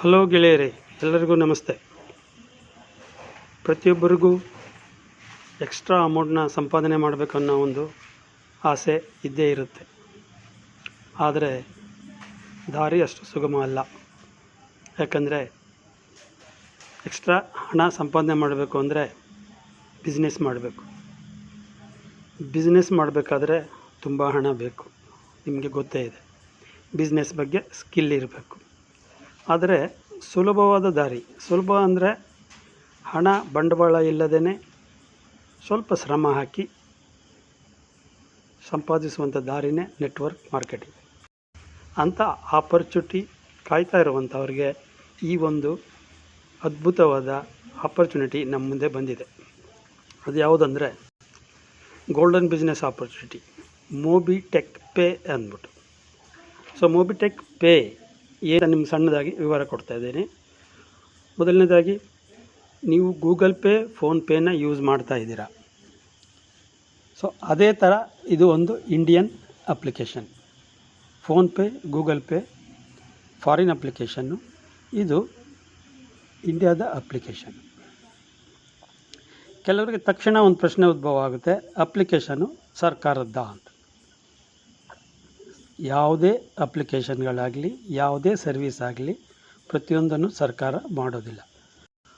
Hello ಗೆಳೆಯರೇ, ಎಲ್ಲರಿಗೂ ನಮಸ್ತೆ. ಪ್ರತಿಯೊಬ್ಬರಿಗೂ ಎಕ್ಸ್ಟ್ರಾ ಅಮೌಂಟ್ನ ಸಂಪಾದನೆ ಮಾಡಬೇಕನ್ನೋ ಒಂದು ಆಸೆ ಇದ್ದೇ ಇರುತ್ತೆ. ಆದರೆ ದಾರಿ ಅಷ್ಟು ಸುಗಮ ಅಲ್ಲ. ಯಾಕಂದರೆ ಎಕ್ಸ್ಟ್ರಾ ಹಣ ಸಂಪಾದನೆ ಮಾಡಬೇಕು ಅಂದರೆ ಬಿಸ್ನೆಸ್ ಮಾಡಬೇಕು. ಬಿಸ್ನೆಸ್ ಮಾಡಬೇಕಾದ್ರೆ ತುಂಬ ಹಣ ಬೇಕು. ನಿಮಗೆ ಗೊತ್ತೇ ಇದೆ. ಬಿಸ್ನೆಸ್ ಬಗ್ಗೆ ಸ್ಕಿಲ್ ಇರಬೇಕು. ಆದರೆ ಸುಲಭವಾದ ದಾರಿ. ಸುಲಭ ಅಂದರೆ ಹಣ ಬಂಡವಾಳ ಇಲ್ಲದೇ ಸ್ವಲ್ಪ ಶ್ರಮ ಹಾಕಿ ಸಂಪಾದಿಸುವಂಥ ದಾರಿನೇ ನೆಟ್ವರ್ಕ್ ಮಾರ್ಕೆಟಿಂಗ್. ಅಂಥ ಆಪರ್ಚುನಿಟಿ ಕಾಯ್ತಾ ಇರುವಂಥವ್ರಿಗೆ ಈ ಒಂದು ಅದ್ಭುತವಾದ ಆಪರ್ಚುನಿಟಿ ನಮ್ಮ ಮುಂದೆ ಬಂದಿದೆ. ಅದು ಯಾವುದಂದರೆ golden business opportunity, Mobitech pay ಅಂದ್ಬಿಟ್ಟು. ಸೊ ಮೋಬಿಟೆಕ್ ಪೇ ಏನು ನಿಮ್ಗೆ ಸಣ್ಣದಾಗಿ ವಿವರ ಕೊಡ್ತಾ ಇದ್ದೀನಿ. ಮೊದಲನೇದಾಗಿ, ನೀವು ಗೂಗಲ್ ಪೇ ಫೋನ್ಪೇನ ಯೂಸ್ ಮಾಡ್ತಾ ಇದ್ದೀರಾ. ಸೊ, ಅದೇ ಥರ ಇದು ಒಂದು Indian application. PhonePe Google Pay, foreign application ಇದು ಇಂಡಿಯಾದ ಅಪ್ಲಿಕೇಶನ್. ಕೆಲವರಿಗೆ ತಕ್ಷಣ ಒಂದು ಪ್ರಶ್ನೆ ಉದ್ಭವ ಆಗುತ್ತೆ, ಅಪ್ಲಿಕೇಶನು ಸರ್ಕಾರದ್ದ ಅಂತ. ಯಾವುದೇ ಅಪ್ಲಿಕೇಶನ್ಗಳಾಗಲಿ, ಯಾವುದೇ ಸರ್ವಿಸ್ ಆಗಲಿ ಪ್ರತಿಯೊಂದನ್ನು ಸರ್ಕಾರ ಮಾಡೋದಿಲ್ಲ.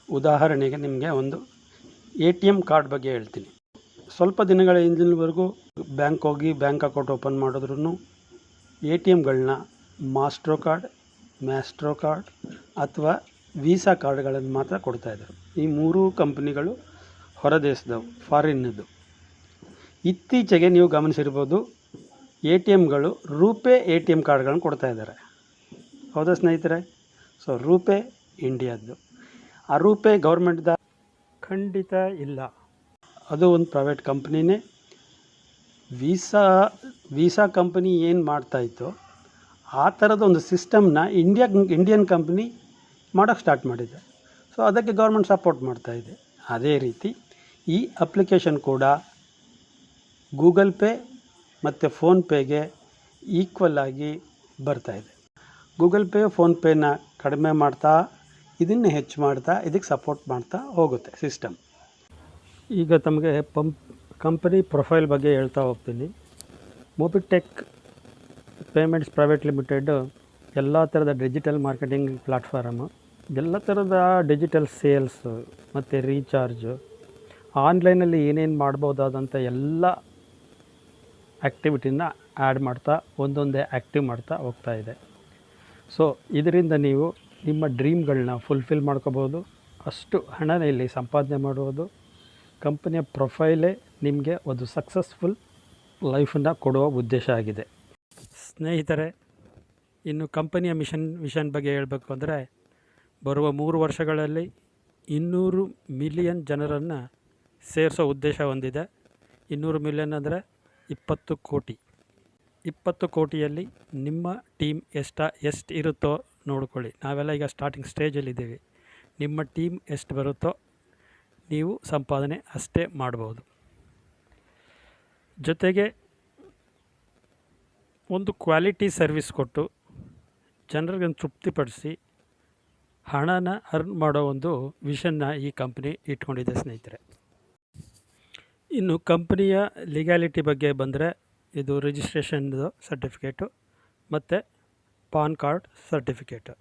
ಉದಾಹರಣೆಗೆ ನಿಮಗೆ ಒಂದು ಎ ಟಿ ಎಂ ಕಾರ್ಡ್ ಬಗ್ಗೆ ಹೇಳ್ತೀನಿ. ಸ್ವಲ್ಪ ದಿನಗಳ ಹಿಂದಿನವರೆಗೂ ಬ್ಯಾಂಕ್ ಹೋಗಿ ಬ್ಯಾಂಕ್ ಅಕೌಂಟ್ ಓಪನ್ ಮಾಡಿದ್ರೂ ಎ ಟಿ ಎಮ್ಗಳನ್ನ ಮಾಸ್ಟ್ರೋ ಕಾರ್ಡ್, ಮ್ಯಾಸ್ಟ್ರೋ ಕಾರ್ಡ್ ಅಥವಾ ವೀಸಾ ಕಾರ್ಡ್ಗಳನ್ನು ಮಾತ್ರ ಕೊಡ್ತಾಯಿದ್ರು ಈ ಮೂರೂ ಕಂಪ್ನಿಗಳು ಹೊರದೇಶದವು ಫಾರಿನ್ನದು ಇತ್ತೀಚೆಗೆ ನೀವು ಗಮನಿಸಿರ್ಬೋದು ಎ ಟಿ ಎಮ್ಗಳು ರೂಪೇ ಎ ಟಿ ಎಂ ಕಾರ್ಡ್ಗಳನ್ನು ಕೊಡ್ತಾ ಇದ್ದಾರೆ. ಹೌದಾ ಸ್ನೇಹಿತರೆ? ಸೊ ರೂಪೇ ಇಂಡಿಯಾದ್ದು. ಆ ರೂಪೇ ಗೌರ್ಮೆಂಟ್ದ ಖಂಡಿತ ಇಲ್ಲ. ಅದು ಒಂದು ಪ್ರೈವೇಟ್ ಕಂಪ್ನಿನೇ. ವೀಸಾ ವೀಸಾ ಕಂಪ್ನಿ ಏನು ಮಾಡ್ತಾ ಇತ್ತು ಆ ಥರದ ಒಂದು ಸಿಸ್ಟಮ್ನ ಇಂಡಿಯಾ ಇಂಡಿಯನ್ ಕಂಪ್ನಿ ಮಾಡೋಕ್ಕೆ ಸ್ಟಾರ್ಟ್ ಮಾಡಿದೆ. ಸೊ ಅದಕ್ಕೆ ಗೌರ್ಮೆಂಟ್ ಸಪೋರ್ಟ್ ಮಾಡ್ತಾ ಇದೆ. ಅದೇ ರೀತಿ ಈ ಅಪ್ಲಿಕೇಶನ್ ಕೂಡ ಗೂಗಲ್ ಪೇ ಮತ್ತು ಫೋನ್ಪೇಗೆ ಈಕ್ವಲ್ ಆಗಿ ಬರ್ತಾ ಇದೆ. ಗೂಗಲ್ ಪೇ ಫೋನ್ಪೇನ ಕಡಿಮೆ ಮಾಡ್ತಾ, ಇದನ್ನೇ ಹೆಚ್ಚು ಮಾಡ್ತಾ, ಇದಕ್ಕೆ ಸಪೋರ್ಟ್ ಮಾಡ್ತಾ ಹೋಗುತ್ತೆ ಸಿಸ್ಟಮ್. ಈಗ ತಮಗೆ ಪಂಪ್, ಕಂಪನಿ ಪ್ರೊಫೈಲ್ ಬಗ್ಗೆ ಹೇಳ್ತಾ ಹೋಗ್ತೀನಿ. ಮೊಬಿಟೆಕ್ ಪೇಮೆಂಟ್ಸ್ ಪ್ರೈವೇಟ್ ಲಿಮಿಟೆಡ್ ಎಲ್ಲ ಥರದ ಡಿಜಿಟಲ್ ಮಾರ್ಕೆಟಿಂಗ್ ಪ್ಲಾಟ್ಫಾರಮು, ಎಲ್ಲ ಥರದ ಡಿಜಿಟಲ್ ಸೇಲ್ಸು ಮತ್ತು ರೀಚಾರ್ಜು, ಆನ್ಲೈನಲ್ಲಿ ಏನೇನು ಮಾಡ್ಬೋದಾದಂಥ ಎಲ್ಲ ಆ್ಯಕ್ಟಿವಿಟಿನ ಆ್ಯಡ್ ಮಾಡ್ತಾ, ಒಂದೊಂದೇ ಆ್ಯಕ್ಟಿವ್ ಮಾಡ್ತಾ ಹೋಗ್ತಾ ಇದೆ. ಸೊ ಇದರಿಂದ ನೀವು ನಿಮ್ಮ ಡ್ರೀಮ್ಗಳನ್ನ ಫುಲ್ಫಿಲ್ ಮಾಡ್ಕೋಬೋದು ಅಷ್ಟು ಹಣನ ಇಲ್ಲಿ ಸಂಪಾದನೆ ಮಾಡುವುದು ಕಂಪನಿಯ ಪ್ರೊಫೈಲೇ ನಿಮಗೆ ಒಂದು ಸಕ್ಸಸ್ಫುಲ್ ಲೈಫನ್ನು ಕೊಡುವ ಉದ್ದೇಶ ಆಗಿದೆ. ಸ್ನೇಹಿತರೆ, ಇನ್ನು ಕಂಪನಿಯ ಮಿಷನ್ ವಿಷನ್ ಬಗ್ಗೆ ಹೇಳಬೇಕು ಅಂದರೆ, ಬರುವ ಮೂರು ವರ್ಷಗಳಲ್ಲಿ ಇನ್ನೂರು ಮಿಲಿಯನ್ ಜನರನ್ನು ಸೇರಿಸೋ ಉದ್ದೇಶ ಹೊಂದಿದೆ. ಇನ್ನೂರು ಮಿಲಿಯನ್ ಅಂದರೆ ಇಪ್ಪತ್ತು ಕೋಟಿ. ಇಪ್ಪತ್ತು ಕೋಟಿಯಲ್ಲಿ ನಿಮ್ಮ ಟೀಮ್ ಎಷ್ಟ, ಎಷ್ಟು ಇರುತ್ತೋ ನೋಡ್ಕೊಳ್ಳಿ. ನಾವೆಲ್ಲ ಈಗ ಸ್ಟಾರ್ಟಿಂಗ್ ಸ್ಟೇಜಲ್ಲಿದ್ದೀವಿ ನಿಮ್ಮ ಟೀಮ್ ಎಷ್ಟು ಬರುತ್ತೋ ನೀವು ಸಂಪಾದನೆ ಅಷ್ಟೇ ಮಾಡ್ಬೋದು. ಜೊತೆಗೆ ಒಂದು ಕ್ವಾಲಿಟಿ ಸರ್ವಿಸ್ ಕೊಟ್ಟು ಜನರಿಗೆ ತೃಪ್ತಿಪಡಿಸಿ ಹಣನ ಅರ್ನ್ ಮಾಡೋ ಒಂದು ವಿಷನ್ನ ಈ ಕಂಪ್ನಿ ಇಟ್ಕೊಂಡಿದೆ ಸ್ನೇಹಿತರೆ. ಇನ್ನು ಕಂಪ್ನಿಯ ಲೀಗ್ಯಾಲಿಟಿ ಬಗ್ಗೆ ಬಂದರೆ ಇದು ರಿಜಿಸ್ಟ್ರೇಷನ್ದು ಸರ್ಟಿಫಿಕೇಟು ಮತ್ತು ಪಾನ್ ಕಾರ್ಡ್ ಸರ್ಟಿಫಿಕೇಟು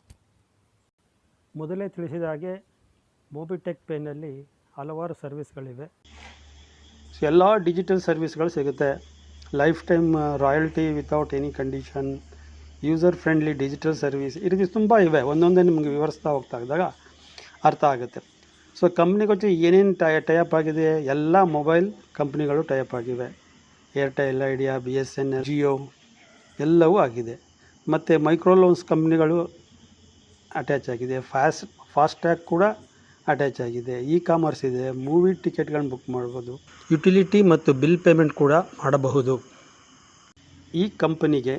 ಮೊದಲೇ ತಿಳಿಸಿದ ಹಾಗೆ ಮೊಬಿಟೆಕ್ ಪೇನಲ್ಲಿ ಹಲವಾರು ಸರ್ವಿಸ್ಗಳಿವೆ ಎಲ್ಲ ಡಿಜಿಟಲ್ ಸರ್ವಿಸ್ಗಳು ಸಿಗುತ್ತೆ. Life time royalty without any condition user friendly digital service ಈ ರೀತಿ ತುಂಬ ಇವೆ. ಒಂದೊಂದೇ ನಿಮಗೆ ವಿವರಿಸ್ತಾ ಹೋಗ್ತಾ ಇದ್ದಾಗ ಅರ್ಥ ಆಗುತ್ತೆ. ಸೊ ಜೊತೆ ಏನೇನು ಟೈಅಪ್ ಆಗಿದೆ? ಎಲ್ಲ ಮೊಬೈಲ್ ಕಂಪ್ನಿಗಳು ಟೈಅಪ್ ಆಗಿವೆ. Airtel Idea B S N Jio ಎಲ್ಲವೂ ಆಗಿದೆ. ಮತ್ತು ಮೈಕ್ರೋ ಲೋನ್ಸ್ ಕಂಪ್ನಿಗಳು ಅಟ್ಯಾಚ್ ಆಗಿದೆ. ಫಾಸ್ಟ್ ಫಾಸ್ಟ್ಯಾಗ್ ಕೂಡ ಅಟ್ಯಾಚ್ ಆಗಿದೆ. ಇ ಕಾಮರ್ಸ್ ಇದೆ. ಮೂವಿ ಟಿಕೆಟ್ಗಳನ್ನ ಬುಕ್ ಮಾಡ್ಬೋದು. ಯುಟಿಲಿಟಿ ಮತ್ತು ಬಿಲ್ ಪೇಮೆಂಟ್ ಕೂಡ ಮಾಡಬಹುದು. ಈ ಕಂಪನಿಗೆ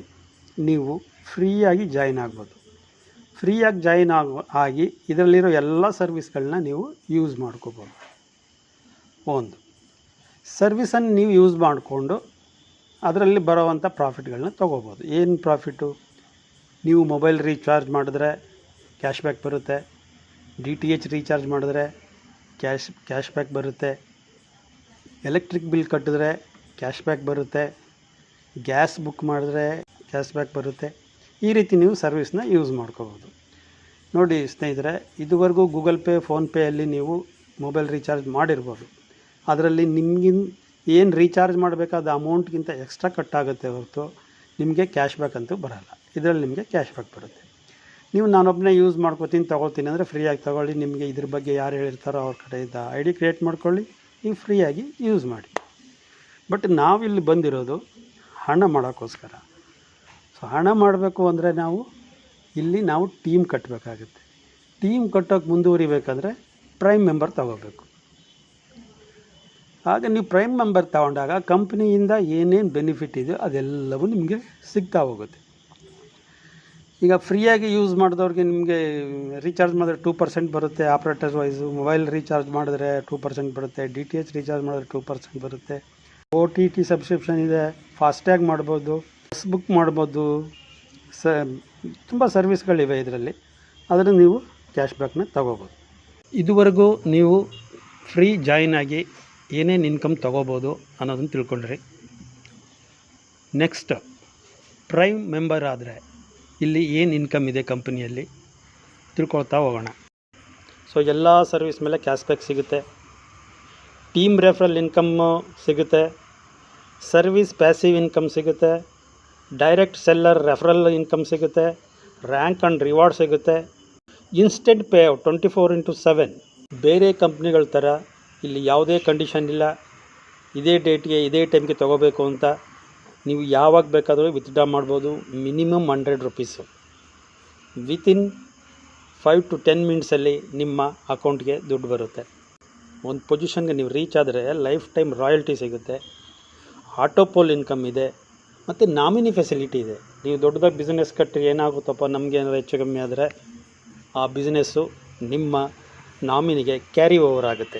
ನೀವು ಫ್ರೀಯಾಗಿ ಜಾಯಿನ್ ಆಗ್ಬೋದು. ಫ್ರೀಯಾಗಿ ಜಾಯಿನ್ ಆಗೋ, ಆಗಿ ಇದರಲ್ಲಿರೋ ಎಲ್ಲ ಸರ್ವಿಸ್ಗಳನ್ನ ನೀವು ಯೂಸ್ ಮಾಡ್ಕೋಬೋದು. ಒಂದು, ಸರ್ವಿಸನ್ನು ನೀವು ಯೂಸ್ ಮಾಡಿಕೊಂಡು ಅದರಲ್ಲಿ ಬರೋವಂಥ ಪ್ರಾಫಿಟ್ಗಳನ್ನ ತೊಗೋಬೋದು. ಏನು ಪ್ರಾಫಿಟ್ಟು ನೀವು ಮೊಬೈಲ್ ರೀಚಾರ್ಜ್ ಮಾಡಿದ್ರೆ ಕ್ಯಾಶ್ ಬ್ಯಾಕ್ ಬರುತ್ತೆ, ಡಿ ಟಿ ಎಚ್ ರೀಚಾರ್ಜ್ ಮಾಡಿದ್ರೆ ಕ್ಯಾಶ್ ಕ್ಯಾಶ್ ಬ್ಯಾಕ್ ಬರುತ್ತೆ, ಎಲೆಕ್ಟ್ರಿಕ್ ಬಿಲ್ ಕಟ್ಟಿದ್ರೆ ಕ್ಯಾಶ್ ಬ್ಯಾಕ್ ಬರುತ್ತೆ, ಗ್ಯಾಸ್ ಬುಕ್ ಮಾಡಿದ್ರೆ ಕ್ಯಾಶ್ ಬ್ಯಾಕ್ ಬರುತ್ತೆ. ಈ ರೀತಿ ನೀವು ಸರ್ವಿಸ್ನ ಯೂಸ್ ಮಾಡ್ಕೋಬೋದು ನೋಡಿ ಸ್ನೇಹಿತರೆ, ಇದುವರೆಗೂ ಗೂಗಲ್ ಪೇ ಫೋನ್ಪೇಯಲ್ಲಿ ನೀವು ಮೊಬೈಲ್ ರೀಚಾರ್ಜ್ ಮಾಡಿರ್ಬೋದು. ಅದರಲ್ಲಿ ನಿಮಗಿನ್ ಏನು ರೀಚಾರ್ಜ್ ಮಾಡಬೇಕಾದ ಅಮೌಂಟ್ಗಿಂತ ಎಕ್ಸ್ಟ್ರಾ ಕಟ್ಟಾಗುತ್ತೆ ಹೊರತು ನಿಮಗೆ ಕ್ಯಾಶ್ ಬ್ಯಾಕ್ ಅಂತೂ ಬರೋಲ್ಲ. ಇದರಲ್ಲಿ ನಿಮಗೆ ಕ್ಯಾಶ್ ಬ್ಯಾಕ್ ಬರುತ್ತೆ. ನೀವು ನಾನೊಬ್ಬನೇ ಯೂಸ್ ಮಾಡ್ಕೋತೀನಿ, ತೊಗೊಳ್ತೀನಿ ಅಂದರೆ ಫ್ರೀಯಾಗಿ ತೊಗೊಳ್ಳಿ. ನಿಮಗೆ ಇದ್ರ ಬಗ್ಗೆ ಯಾರು ಹೇಳಿರ್ತಾರೋ ಅವ್ರ ಕಡೆಯಿಂದ ಐ ಡಿ ಕ್ರಿಯೇಟ್ ಮಾಡ್ಕೊಳ್ಳಿ, ನೀವು ಫ್ರೀಯಾಗಿ ಯೂಸ್ ಮಾಡಿ. ಬಟ್ ನಾವಿಲ್ಲಿ ಬಂದಿರೋದು ಹಣ ಮಾಡೋಕ್ಕೋಸ್ಕರ. ಸೊ ಹಣ ಮಾಡಬೇಕು ಅಂದರೆ ನಾವು ಇಲ್ಲಿ ನಾವು ಟೀಮ್ ಕಟ್ಟಬೇಕಾಗುತ್ತೆ ಟೀಮ್ ಕಟ್ಟೋಕೆ ಮುಂದುವರಿಬೇಕಾದ್ರೆ ಪ್ರೈಮ್ ಮೆಂಬರ್ ತಗೋಬೇಕು. ಆಗ ನೀವು ಪ್ರೈಮ್ ಮೆಂಬರ್ ತಗೊಂಡಾಗ ಕಂಪ್ನಿಯಿಂದ ಏನೇನು ಬೆನಿಫಿಟ್ ಇದೆಯೋ ಅದೆಲ್ಲವೂ ನಿಮಗೆ ಸಿಗ್ತಾ ಹೋಗುತ್ತೆ. ಈಗ ಫ್ರೀಯಾಗಿ ಯೂಸ್ ಮಾಡಿದವ್ರಿಗೆ ನಿಮಗೆ ರೀಚಾರ್ಜ್ ಮಾಡಿದ್ರೆ ಟೂ ಪರ್ಸೆಂಟ್ ಬರುತ್ತೆ ಆಪ್ರೇಟರ್ ವೈಸು ಮೊಬೈಲ್ ರೀಚಾರ್ಜ್ ಮಾಡಿದ್ರೆ ಟೂ ಪರ್ಸೆಂಟ್ ಬರುತ್ತೆ ಡಿ ಟಿ ಎಚ್ ರೀಚಾರ್ಜ್ ಮಾಡಿದ್ರೆ ಟೂ ಪರ್ಸೆಂಟ್ ಬರುತ್ತೆ. ಓ ಟಿ ಟಿ ಸಬ್ಸ್ಕ್ರಿಪ್ಷನ್ ಇದೆ ಫಾಸ್ಟ್ಯಾಗ್ ಮಾಡ್ಬೋದು. ಬಸ್ ಬುಕ್ ಮಾಡ್ಬೋದು. ಸ, ತುಂಬ ಸರ್ವಿಸ್ಗಳಿವೆ ಇದರಲ್ಲಿ. ಅದನ್ನು ನೀವು ಕ್ಯಾಶ್ ಬ್ಯಾಕ್ನ ತಗೋಬೋದು. ಇದುವರೆಗೂ ನೀವು ಫ್ರೀ ಜಾಯಿನ್ ಆಗಿ ಏನೇನು ಇನ್ಕಮ್ ತೊಗೋಬೋದು ಅನ್ನೋದನ್ನು ತಿಳ್ಕೊಂಡ್ರಿ. ನೆಕ್ಸ್ಟ್, ಪ್ರೈಮ್ ಮೆಂಬರ್ ಆದರೆ ಇಲ್ಲಿ ಏನು ಇನ್ಕಮ್ ಇದೆ ಕಂಪನಿಯಲ್ಲಿ? ತಿಳ್ಕೊಳ್ತಾ ಹೋಗೋಣ. ಸೊ, ಎಲ್ಲ ಸರ್ವಿಸ್ ಮೇಲೆ ಕ್ಯಾಶ್ ಬ್ಯಾಕ್ ಸಿಗುತ್ತೆ. ಟೀಮ್ ರೆಫರಲ್ ಇನ್ಕಮ್ಮು ಸಿಗುತ್ತೆ. ಸರ್ವಿಸ್ ಪ್ಯಾಸಿವ್ ಇನ್ಕಮ್ ಸಿಗುತ್ತೆ. ಡೈರೆಕ್ಟ್ ಸೆಲ್ಲರ್ ರೆಫರಲ್ ಇನ್ಕಮ್ ಸಿಗುತ್ತೆ, ರ್ಯಾಂಕ್ ಆ್ಯಂಡ್ ರಿವಾರ್ಡ್ ಸಿಗುತ್ತೆ. Instant pay twenty four into seven. ಬೇರೆ ಕಂಪ್ನಿಗಳ ಥರ ಇಲ್ಲಿ ಯಾವುದೇ ಕಂಡೀಷನ್ ಇಲ್ಲ. ಇದೇ ಡೇಟ್ಗೆ ಇದೇ ಟೈಮ್ಗೆ ತೊಗೋಬೇಕು ಅಂತ ನೀವು ಯಾವಾಗ ಬೇಕಾದರೂ ವಿತ್ಡ್ರಾ ಮಾಡ್ಬೋದು, minimum hundred rupees. Within five to ten ಮಿನಿಟ್ಸಲ್ಲಿ ನಿಮ್ಮ ಅಕೌಂಟ್ಗೆ ದುಡ್ಡು ಬರುತ್ತೆ. ಒಂದು ಪೊಸಿಷನ್ಗೆ ನೀವು ರೀಚ್ ಆದರೆ ಲೈಫ್ ಟೈಮ್ ರಾಯಲ್ಟಿ ಸಿಗುತ್ತೆ. ಆಟೋಪೋಲ್ ಇನ್ಕಮ್ ಇದೆ. ಮತ್ತು ನಾಮಿನಿ ಫೆಸಿಲಿಟಿ ಇದೆ. ನೀವು ದೊಡ್ಡದಾಗಿ ಬಿಸ್ನೆಸ್ ಕಟ್ಟಿ ಏನಾಗುತ್ತಪ್ಪ? ನಮಗೆ ಏನಾದ್ರು ಹೆಚ್ಚು ಕಮ್ಮಿ ಆದರೆ ಆ ಬಿಸ್ನೆಸ್ಸು ನಿಮ್ಮ ನಾಮಿನಿಗೆ ಕ್ಯಾರಿ ಓವರ್ ಆಗುತ್ತೆ.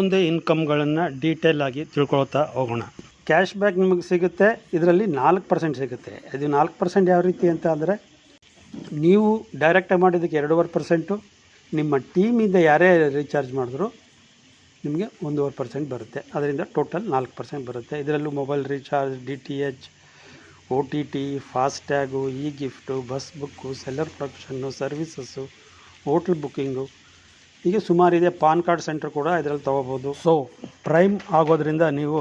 ಒಂದೇ ಇನ್ಕಮ್ಗಳನ್ನು ಡೀಟೇಲ್ ಆಗಿ ತಿಳ್ಕೊಳ್ತಾ ಹೋಗೋಣ. ಕ್ಯಾಶ್ ಬ್ಯಾಕ್ ನಿಮಗೆ ಸಿಗುತ್ತೆ. ಇದರಲ್ಲಿ ನಾಲ್ಕು ಪರ್ಸೆಂಟ್ ಸಿಗುತ್ತೆ. ಅದು ನಾಲ್ಕು ಪರ್ಸೆಂಟ್ ಯಾವ ರೀತಿ ಅಂತ ಅಂದರೆ ನೀವು ಡೈರೆಕ್ಟಾಗಿ ಮಾಡಿದ್ದಕ್ಕೆ ಎರಡೂವರೆ ಪರ್ಸೆಂಟು ನಿಮ್ಮ ಟೀಮಿಂದ ಯಾರೇ ರೀಚಾರ್ಜ್ ಮಾಡಿದ್ರು ನಿಮಗೆ ಒಂದೂವರೆ ಪರ್ಸೆಂಟ್ ಬರುತ್ತೆ. ಅದರಿಂದ ಟೋಟಲ್ ನಾಲ್ಕು ಪರ್ಸೆಂಟ್ ಬರುತ್ತೆ. ಇದರಲ್ಲೂ mobile recharge D T H O T T, FASTag e gift bus book seller production, services, hotel booking. ಹೀಗೆ ಸುಮಾರಿದೆ ಪಾನ್ ಕಾರ್ಡ್ ಸೆಂಟರ್ ಕೂಡ ಇದರಲ್ಲಿ ತೊಗೋಬೋದು. ಸೊ ಪ್ರೈಮ್ ಆಗೋದ್ರಿಂದ ನೀವು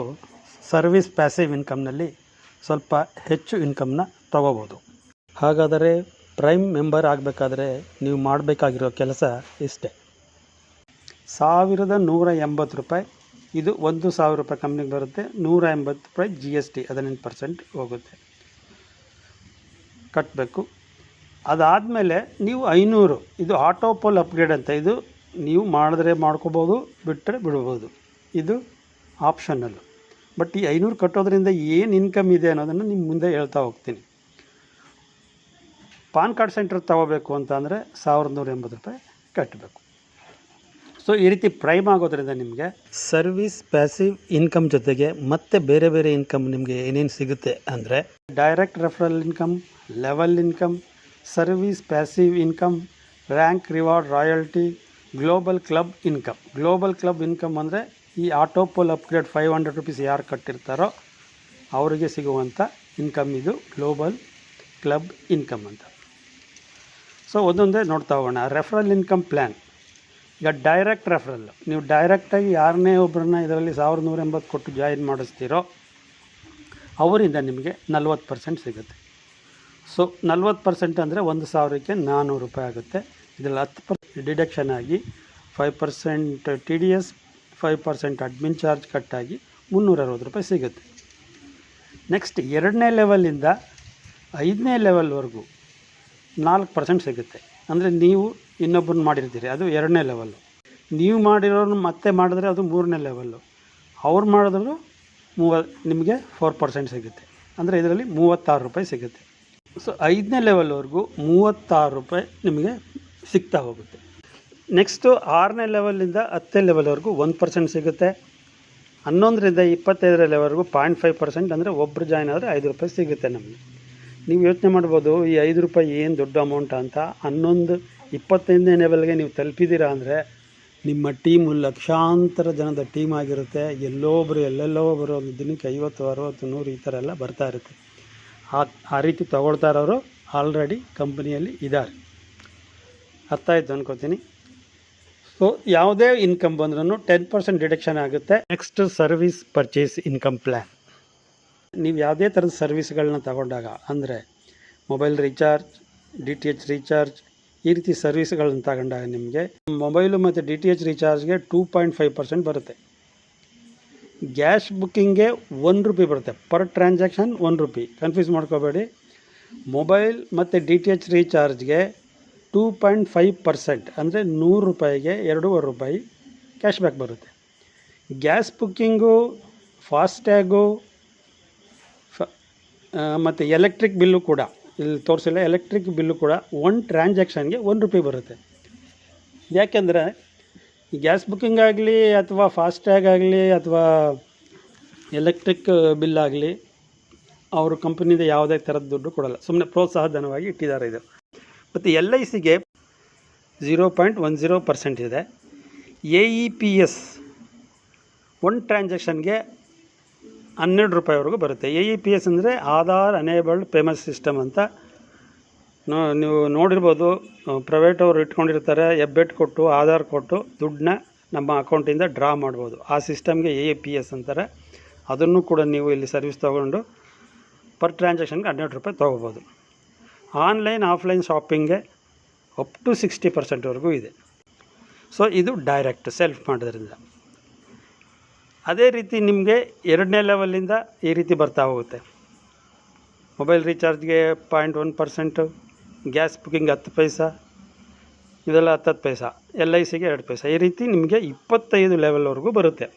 ಸರ್ವಿಸ್ ಪ್ಯಾಸಿವ್ ಇನ್ಕಮ್ನಲ್ಲಿ ಸ್ವಲ್ಪ ಹೆಚ್ಚು ಇನ್ಕಮ್ನ ತೊಗೋಬೋದು. ಹಾಗಾದರೆ ಪ್ರೈಮ್ ಮೆಂಬರ್ ಆಗಬೇಕಾದ್ರೆ ನೀವು ಮಾಡಬೇಕಾಗಿರೋ ಕೆಲಸ ಇಷ್ಟೇ. ಸಾವಿರದ ನೂರ ಎಂಬತ್ತು ರೂಪಾಯಿ. ಇದು ಒಂದು ಸಾವಿರ ರೂಪಾಯಿ ಕಂಪ್ನಿಗೆ ಬರುತ್ತೆ. ನೂರ ಎಂಬತ್ತು ರೂಪಾಯಿ ಜಿ ಎಸ್ ಟಿ ಹದಿನೆಂಟು ಪರ್ಸೆಂಟ್ ಹೋಗುತ್ತೆ. ಕಟ್ಟಬೇಕು ಅದಾದಮೇಲೆ ನೀವು ಐನೂರು, ಇದು ಆಟೋಪೋಲ್ ಅಪ್ಗ್ರೇಡ್ ಅಂತ, ಇದು ನೀವು ಮಾಡಿದ್ರೆ ಮಾಡ್ಕೋಬೋದು ಬಿಟ್ಟರೆ ಬಿಡ್ಬೋದು. ಇದು ಆಪ್ಷನಲ್ಲು ಬಟ್ ಈ ಐನೂರು ಕಟ್ಟೋದ್ರಿಂದ ಏನು ಇನ್ಕಮ್ ಇದೆ ಅನ್ನೋದನ್ನು ನಿಮ್ಮ ಮುಂದೆ ಹೇಳ್ತಾ ಹೋಗ್ತೀನಿ. ಪಾನ್ ಕಾರ್ಡ್ ಸೆಂಟರ್ ತಗೋಬೇಕು ಅಂತ ಅಂದರೆ ಸಾವಿರದ ನೂರ ಎಂಬತ್ತು ರೂಪಾಯಿ ಕಟ್ಟಬೇಕು ಸೊ ಈ ರೀತಿ ಪ್ರೈಮ್ ಆಗೋದ್ರಿಂದ ನಿಮಗೆ ಸರ್ವಿಸ್ ಪ್ಯಾಸಿವ್ ಇನ್ಕಮ್ ಜೊತೆಗೆ ಮತ್ತೆ ಬೇರೆ ಬೇರೆ ಇನ್ಕಮ್ ನಿಮಗೆ ಏನೇನು ಸಿಗುತ್ತೆ ಅಂದರೆ direct referral income level income service passive income rank reward royalty global club income global club income ಅಂದರೆ ಈ autopool upgrade five hundred rupees ಯಾರು ಕಟ್ಟಿರ್ತಾರೋ ಅವರಿಗೆ ಸಿಗುವಂಥ ಇನ್ಕಮ್ ಇದು ಗ್ಲೋಬಲ್ ಕ್ಲಬ್ ಇನ್ಕಮ್ ಅಂತ. ಸೊ ಒಂದೊಂದೇ ನೋಡ್ತಾ ಹೋಗೋಣ. ರೆಫರಲ್ ಇನ್ಕಮ್ ಪ್ಲ್ಯಾನ್ ಈಗ ಡೈರೆಕ್ಟ್ ರೆಫರಲ್ ನೀವು ಡೈರೆಕ್ಟಾಗಿ ಯಾರನ್ನೇ ಒಬ್ಬರನ್ನ ಇದರಲ್ಲಿ ಸಾವಿರದ ನೂರ ಎಂಬತ್ತು ಕೊಟ್ಟು ಜಾಯಿನ್ ಮಾಡಿಸ್ತೀರೋ, ಅವರಿಂದ ನಿಮಗೆ ನಲ್ವತ್ತು ಪರ್ಸೆಂಟ್ ಸಿಗುತ್ತೆ. ಸೊ ನಲ್ವತ್ತು ಪರ್ಸೆಂಟ್ ಅಂದರೆ ಒಂದು ಸಾವಿರಕ್ಕೆ ನಾನ್ನೂರು ರೂಪಾಯಿ ಆಗುತ್ತೆ. ಇದರಲ್ಲಿ ಹತ್ತು ಪರ್ಸೆಂಟ್ ಡಿಡಕ್ಷನ್ ಆಗಿ five percent T D S five percent admin charge ಕಟ್ಟಾಗಿ ಮುನ್ನೂರ ಅರವತ್ತು ರೂಪಾಯಿ ಸಿಗುತ್ತೆ. ನೆಕ್ಸ್ಟ್ ಎರಡನೇ ಲೆವೆಲಿಂದ ಐದನೇ ಲೆವೆಲ್ವರೆಗೂ ನಾಲ್ಕು ಪರ್ಸೆಂಟ್ ಸಿಗುತ್ತೆ. ಅಂದರೆ ನೀವು ಇನ್ನೊಬ್ಬರನ್ನ ಮಾಡಿರ್ತೀರಿ. ಅದು ಎರಡನೇ ಲೆವೆಲ್ಲು ನೀವು ಮಾಡಿರೋರು ಮತ್ತೆ ಮಾಡಿದ್ರೆ ಅದು ಮೂರನೇ ಲೆವೆಲ್ಲು ಅವ್ರು ಮಾಡಿದ್ರು ಮೂವ, ನಿಮಗೆ ಫೋರ್ ಪರ್ಸೆಂಟ್ ಸಿಗುತ್ತೆ. ಅಂದರೆ ಇದರಲ್ಲಿ ಮೂವತ್ತಾರು ರೂಪಾಯಿ ಸಿಗುತ್ತೆ. ಸೊ ಐದನೇ ಲೆವೆಲ್ವರೆಗೂ ಮೂವತ್ತಾರು ರೂಪಾಯಿ ನಿಮಗೆ ಸಿಗ್ತಾ ಹೋಗುತ್ತೆ. ನೆಕ್ಸ್ಟು ಆರನೇ ಲೆವೆಲಿಂದ ಹತ್ತನೇ ಲೆವೆಲ್ವರೆಗೂ ಒಂದು ಪರ್ಸೆಂಟ್ ಸಿಗುತ್ತೆ. ಹನ್ನೊಂದರಿಂದ ಇಪ್ಪತ್ತೈದರ ಲೆವೆಲ್ವರೆಗೂ ಪಾಯಿಂಟ್ ಫೈವ್ ಪರ್ಸೆಂಟ್ ಅಂದರೆ ಒಬ್ಬರು ಜಾಯ್ನ್ ಆದರೆ ಐದು ರೂಪಾಯಿ ಸಿಗುತ್ತೆ ನಮಗೆ. ನೀವು ಯೋಚನೆ ಮಾಡ್ಬೋದು, ಈ ಐದು ರೂಪಾಯಿ ಏನು ದೊಡ್ಡ ಅಮೌಂಟ್ ಅಂತ? ಹನ್ನೊಂದು ಇಪ್ಪತ್ತೈದನೇ ಲೆವೆಲ್ಗೆ ನೀವು ತಲುಪಿದ್ದೀರಾ ಅಂದರೆ ನಿಮ್ಮ ಟೀಮು ಲಕ್ಷಾಂತರ ಜನದ ಟೀಮ್ ಆಗಿರುತ್ತೆ. ಎಲ್ಲೋ ಒಬ್ಬರು ಎಲ್ಲೆಲ್ಲೋ ಒಬ್ಬರು ಒಂದು ದಿನಕ್ಕೆ ಐವತ್ತು, ಅರುವತ್ತು, ನೂರು ಈ ಥರ ಎಲ್ಲ ಬರ್ತಾ ಇರುತ್ತೆ. ಆ ಆ ರೀತಿ ತೊಗೊಳ್ತಾ ಇರೋರು ಆಲ್ರೆಡಿ ಕಂಪ್ನಿಯಲ್ಲಿ ಇದ್ದಾರೆ. ಅರ್ಥ ಆಯಿತು ಅನ್ಕೋತೀನಿ. ಸೊ ಯಾವುದೇ ಇನ್ಕಮ್ ಬಂದ್ರೂ ಟೆನ್ ಪರ್ಸೆಂಟ್ ಡಿಡಕ್ಷನ್ ಆಗುತ್ತೆ. Next service purchase income plan ನೀವು ಯಾವುದೇ ಥರದ ಸರ್ವಿಸ್ಗಳನ್ನ ತಗೊಂಡಾಗ, ಅಂದರೆ mobile recharge D T H recharge ಈ ರೀತಿ ಸರ್ವಿಸ್ಗಳನ್ನು ತಗೊಂಡಾಗ ನಿಮಗೆ ಮೊಬೈಲು ಮತ್ತು ಡಿ ಟಿ ಎಚ್ ರೀಚಾರ್ಜ್ಗೆ ಟೂ ಪಾಯಿಂಟ್ ಫೈವ್ ಪರ್ಸೆಂಟ್ ಬರುತ್ತೆ. ಗ್ಯಾಸ್ ಬುಕ್ಕಿಂಗ್ಗೆ ಒನ್ ರುಪಿ ಬರುತ್ತೆ. Per transaction one rupee. Confuse ಮಾಡ್ಕೋಬೇಡಿ. ಮೊಬೈಲ್ ಮತ್ತು ಡಿ ಟಿ ಎಚ್ ರೀಚಾರ್ಜ್ಗೆ ಟೂ ಪಾಯಿಂಟ್ ಫೈವ್ ಪರ್ಸೆಂಟ್ ಅಂದರೆ ನೂರು ರೂಪಾಯಿಗೆ ಎರಡೂವರೆ ರೂಪಾಯಿ ಕ್ಯಾಶ್ ಬ್ಯಾಕ್ ಬರುತ್ತೆ. ಗ್ಯಾಸ್ ಬುಕ್ಕಿಂಗು, ಫಾಸ್ಟ್ಯಾಗು, ಫ ಮತ್ತು ಎಲೆಕ್ಟ್ರಿಕ್ ಬಿಲ್ಲು ಕೂಡ ಇಲ್ಲಿ ತೋರಿಸಿಲ್ಲ. ಎಲೆಕ್ಟ್ರಿಕ್ ಬಿಲ್ಲು ಕೂಡ ಒನ್ ಟ್ರಾನ್ಸಾಕ್ಷನ್ಗೆ ಒನ್ ರೂಪಾಯಿ ಬರುತ್ತೆ. ಯಾಕೆಂದರೆ ಗ್ಯಾಸ್ ಬುಕ್ಕಿಂಗ್ ಆಗಲಿ ಅಥವಾ ಫಾಸ್ಟ್ಯಾಗ್ ಆಗಲಿ ಅಥವಾ ಎಲೆಕ್ಟ್ರಿಕ್ ಬಿಲ್ ಆಗಲಿ ಅವರು ಕಂಪ್ನಿಯಿಂದ ಯಾವುದೇ ಥರದ ದುಡ್ಡು ಕೊಡಲ್ಲ. ಸುಮ್ಮನೆ ಪ್ರೋತ್ಸಾಹಧನವಾಗಿ ಇಟ್ಟಿದ್ದಾರೆ ಇದು. ಮತ್ತು ಎಲ್ ಐ ಸಿಗೆ zero point one zero percent ಇದೆ. A E P S one ಟ್ರಾನ್ಸಾಕ್ಷನ್ಗೆ ಹನ್ನೆರಡು ರೂಪಾಯಿವರೆಗೂ ಬರುತ್ತೆ. ಎ ಇ ಪಿ ಎಸ್ ಅಂದರೆ ಆಧಾರ್ ಅನೇಬಲ್ಡ್ ಪೇಮೆಂಟ್ ಸಿಸ್ಟಮ್ ಅಂತ. ನೀವು ನೋಡಿರ್ಬೋದು ಪ್ರೈವೇಟ್ ಅವರು ಇಟ್ಕೊಂಡಿರ್ತಾರೆ, ಎಬ್ಬೆಟ್ ಕೊಟ್ಟು, ಆಧಾರ್ ಕೊಟ್ಟು ದುಡ್ಡನ್ನ ನಮ್ಮ ಅಕೌಂಟಿಂದ ಡ್ರಾ ಮಾಡ್ಬೋದು. ಆ ಸಿಸ್ಟಮ್ಗೆ ಎ ಎ ಪಿ ಎಸ್ ಅಂತಾರೆ. ಅದನ್ನು ಕೂಡ ನೀವು ಇಲ್ಲಿ ಸರ್ವಿಸ್ ತೊಗೊಂಡು ಪರ್ ಟ್ರಾನ್ಸಾಕ್ಷನ್ಗೆ ಹನ್ನೆರಡು ರೂಪಾಯಿ ತೊಗೋಬೋದು. ಆನ್ಲೈನ್ ಆಫ್ಲೈನ್ ಶಾಪಿಂಗ್ಗೆ ಅಪ್ ಟು ಸಿಕ್ಸ್ಟಿ ಪರ್ಸೆಂಟ್ವರೆಗೂ ಇದೆ. ಸೊ ಇದು ಡೈರೆಕ್ಟ್ ಸೆಲ್ಫ್ ಮಾಡೋದ್ರಿಂದ. ಅದೇ ರೀತಿ ನಿಮಗೆ ಎರಡನೇ ಲೆವೆಲಿಂದ ಈ ರೀತಿ ಬರ್ತಾ ಹೋಗುತ್ತೆ. Mobile ರೀಚಾರ್ಜ್ಗೆ point one percent gas booking ಹತ್ತು ಪೈಸಾ, ಇದೆಲ್ಲ ಹತ್ತತ್ತು ಪೈಸಾ ಎಲ್ ಐ ಸಿಗೆ ಎರಡು ಪೈಸಾ, ಈ ರೀತಿ ನಿಮಗೆ ಇಪ್ಪತ್ತೈದು ಲೆವೆಲ್ವರೆಗೂ ಬರುತ್ತೆ.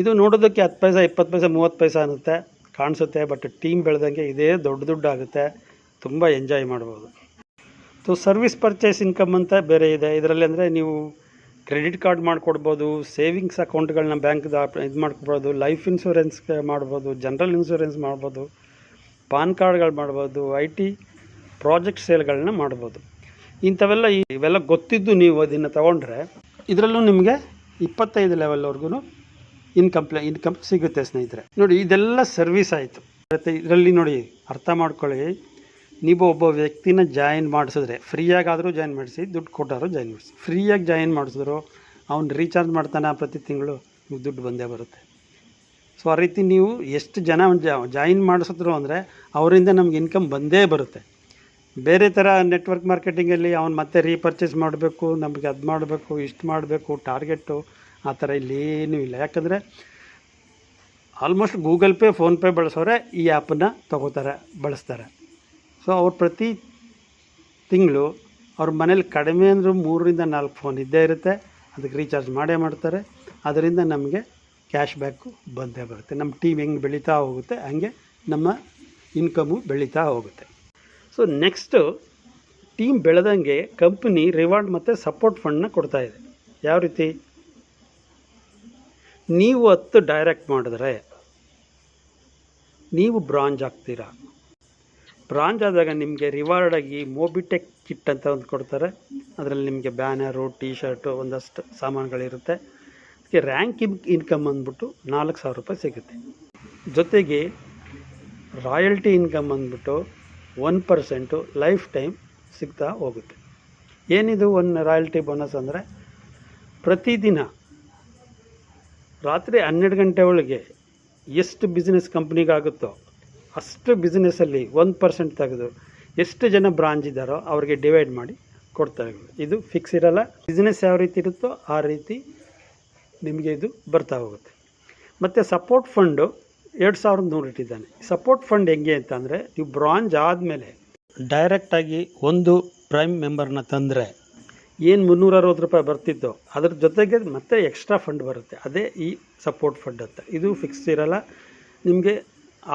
ಇದು ನೋಡೋದಕ್ಕೆ ಹತ್ತು ಪೈಸಾ, ಇಪ್ಪತ್ತು ಪೈಸಾ, ಮೂವತ್ತು ಪೈಸಾ ಅನ್ನುತ್ತೆ, ಕಾಣಿಸುತ್ತೆ ಬಟ್ ಟೀಮ್ ಬೆಳೆದಂಗೆ ಇದೇ ದೊಡ್ಡ ದುಡ್ಡು ಆಗುತ್ತೆ, ತುಂಬ ಎಂಜಾಯ್ ಮಾಡ್ಬೋದು. ಸೊ ಸರ್ವಿಸ್ ಪರ್ಚೇಸ್ ಇನ್ಕಮ್ ಅಂತ ಬೇರೆ ಇದೆ, ಇದರಲ್ಲಿ ಅಂದರೆ ನೀವು ಕ್ರೆಡಿಟ್ ಕಾರ್ಡ್ ಮಾಡ್ಕೊಡ್ಬೋದು, ಸೇವಿಂಗ್ಸ್ ಅಕೌಂಟ್ಗಳನ್ನ ಬ್ಯಾಂಕ್ದ ಇದು ಮಾಡ್ಕೊಬೋದು ಲೈಫ್ ಇನ್ಶೂರೆನ್ಸ್ ಮಾಡ್ಬೋದು, ಜನ್ರಲ್ ಇನ್ಶೂರೆನ್ಸ್ ಮಾಡ್ಬೋದು, ಪಾನ್ ಕಾರ್ಡ್ಗಳು ಮಾಡ್ಬೋದು, ಐ ಟಿ ಪ್ರಾಜೆಕ್ಟ್ ಸೇಲ್ಗಳನ್ನ ಮಾಡ್ಬೋದು. ಇಂಥವೆಲ್ಲ ಇವೆಲ್ಲ ಗೊತ್ತಿದ್ದು ನೀವು ಅದನ್ನು ತಗೊಂಡ್ರೆ ಇದರಲ್ಲೂ ನಿಮಗೆ ಇಪ್ಪತ್ತೈದು ಲೆವೆಲ್ವರೆಗೂ ಇನ್ಕಮ್ ಇನ್ಕಮ್ ಸಿಗುತ್ತೆ ಸ್ನೇಹಿತರೆ. ನೋಡಿ, ಇದೆಲ್ಲ ಸರ್ವಿಸ್ ಆಯಿತು. ಇದರಲ್ಲಿ ನೋಡಿ, ಅರ್ಥ ಮಾಡ್ಕೊಳ್ಳಿ. ನೀವು ಒಬ್ಬ ವ್ಯಕ್ತಿನ ಜಾಯಿನ್ ಮಾಡಿಸಿದ್ರೆ, ಫ್ರೀಯಾಗಾದರೂ ಜಾಯಿನ್ ಮಾಡಿಸಿ, ದುಡ್ಡು ಕೊಟ್ಟಾರು ಜಾಯಿನ್ ಮಾಡಿಸಿ. ಫ್ರೀಯಾಗಿ ಜಾಯಿನ್ ಮಾಡಿಸಿದ್ರು ಅವ್ನು ರೀಚಾರ್ಜ್ ಮಾಡ್ತಾನೆ ಪ್ರತಿ ತಿಂಗಳು, ನಿಮ್ಗೆ ದುಡ್ಡು ಬಂದೇ ಬರುತ್ತೆ. ಸೊ ಆ ರೀತಿ ನೀವು ಎಷ್ಟು ಜನ ಜಾಯಿನ್ ಮಾಡಿಸಿದ್ರು ಅಂದರೆ ಅವರಿಂದ ನಮ್ಗೆ ಇನ್ಕಮ್ ಬಂದೇ ಬರುತ್ತೆ. ಬೇರೆ ಥರ ನೆಟ್ವರ್ಕ್ ಮಾರ್ಕೆಟಿಂಗಲ್ಲಿ ಅವ್ನು ಮತ್ತೆ ರೀಪರ್ಚೇಸ್ ಮಾಡಬೇಕು, ನಮಗೆ ಅದು ಮಾಡಬೇಕು, ಇಷ್ಟು ಮಾಡಬೇಕು ಟಾರ್ಗೆಟು ಆ ಥರ ಇಲ್ಲೇನೂ ಇಲ್ಲ. ಯಾಕಂದರೆ ಆಲ್ಮೋಸ್ಟ್ ಗೂಗಲ್ ಪೇ, ಫೋನ್ಪೇ ಬಳಸೋರೆ ಈ ಆ್ಯಪನ್ನು ತಗೋತಾರೆ, ಬಳಸ್ತಾರೆ. ಸೊ ಅವ್ರು ಪ್ರತಿ ತಿಂಗಳು ಅವ್ರ ಮನೇಲಿ ಕಡಿಮೆ ಅಂದರೂ ಮೂರರಿಂದ ನಾಲ್ಕು ಫೋನ್ ಇದ್ದೇ ಇರುತ್ತೆ. ಅದಕ್ಕೆ ರೀಚಾರ್ಜ್ ಮಾಡೇ ಮಾಡ್ತಾರೆ. ಅದರಿಂದ ನಮಗೆ ಕ್ಯಾಶ್ ಬ್ಯಾಕು ಬಂದೇ ಬರುತ್ತೆ. ನಮ್ಮ ಟೀಮ್ ಹೆಂಗೆ ಬೆಳೀತಾ ಹೋಗುತ್ತೆ, ಹಂಗೆ ನಮ್ಮ ಇನ್ಕಮು ಬೆಳೀತಾ ಹೋಗುತ್ತೆ. ಸೊ ನೆಕ್ಸ್ಟು ಟೀಮ್ ಬೆಳೆದಂಗೆ ಕಂಪ್ನಿ ರಿವಾರ್ಡ್ ಮತ್ತು ಸಪೋರ್ಟ್ ಫಂಡ್ನ ಕೊಡ್ತಾ ಇದೆ. ಯಾವ ರೀತಿ? ನೀವು ಹತ್ತು ಡೈರೆಕ್ಟ್ ಮಾಡಿದ್ರೆ ನೀವು ಬ್ರಾಂಚ್ ಆಗ್ತೀರಾ? ಬ್ರಾಂಜ್ ಆದಾಗ ನಿಮಗೆ ರಿವಾರ್ಡ್ ಆಗಿ ಮೋಬಿಟೆಕ್ ಕಿಟ್ ಅಂತ ಒಂದು ಕೊಡ್ತಾರೆ. ಅದರಲ್ಲಿ ನಿಮಗೆ ಬ್ಯಾನರು ಟೀ ಶರ್ಟು ಒಂದಷ್ಟು ಸಾಮಾನುಗಳಿರುತ್ತೆ. ಅದಕ್ಕೆ ರ್ಯಾಂಕ್ ಇನ್ ಇನ್ಕಮ್ ಅಂದ್ಬಿಟ್ಟು ನಾಲ್ಕು ಸಾವಿರ ರೂಪಾಯಿ ಸಿಗುತ್ತೆ. ಜೊತೆಗೆ ರಾಯಲ್ಟಿ ಇನ್ಕಮ್ ಅಂದ್ಬಿಟ್ಟು ಒನ್ ಪರ್ಸೆಂಟು ಲೈಫ್ ಟೈಮ್ ಸಿಗ್ತಾ ಹೋಗುತ್ತೆ. ಏನಿದು ಒನ್ ರಾಯಲ್ಟಿ ಬೋನಸ್ ಅಂದರೆ ಪ್ರತಿದಿನ ರಾತ್ರಿ ಹನ್ನೆರಡು ಗಂಟೆ ಒಳಗೆ ಎಷ್ಟು ಬಿಸ್ನೆಸ್ ಕಂಪ್ನಿಗಾಗುತ್ತೋ ಅಷ್ಟು ಬಿಸ್ನೆಸ್ಸಲ್ಲಿ ಒಂದು ಪರ್ಸೆಂಟ್ ತೆಗೆದು ಎಷ್ಟು ಜನ ಬ್ರಾಂಚ್ ಇದ್ದಾರೋ ಅವ್ರಿಗೆ ಡಿವೈಡ್ ಮಾಡಿ ಕೊಡ್ತಾರೆ ಇದು ಫಿಕ್ಸ್ ಇರಲ್ಲ. ಬಿಸ್ನೆಸ್ ಯಾವ ರೀತಿ ಇರುತ್ತೋ ಆ ರೀತಿ ನಿಮಗೆ ಇದು ಬರ್ತಾ ಹೋಗುತ್ತೆ. ಮತ್ತು ಸಪೋರ್ಟ್ ಫಂಡು ಎರಡು ಸಾವಿರದ ನೂರು ಇಟ್ಟಿದ್ದಾನೆ. ಸಪೋರ್ಟ್ ಫಂಡ್ ಹೆಂಗೆ ಅಂತಂದರೆ ನೀವು ಬ್ರಾಂಚ್ ಆದಮೇಲೆ ಡೈರೆಕ್ಟಾಗಿ ಒಂದು ಪ್ರೈಮ್ ಮೆಂಬರ್ನ ತಂದರೆ ಏನು ಮುನ್ನೂರ ಅರವತ್ತು ರೂಪಾಯಿ ಬರ್ತಿತ್ತು ಅದ್ರ ಜೊತೆಗೆ ಮತ್ತೆ ಎಕ್ಸ್ಟ್ರಾ ಫಂಡ್ ಬರುತ್ತೆ. ಅದೇ ಈ ಸಪೋರ್ಟ್ ಫಂಡ್ ಅಂತ. ಇದು ಫಿಕ್ಸ್ ಇರಲ್ಲ. ನಿಮಗೆ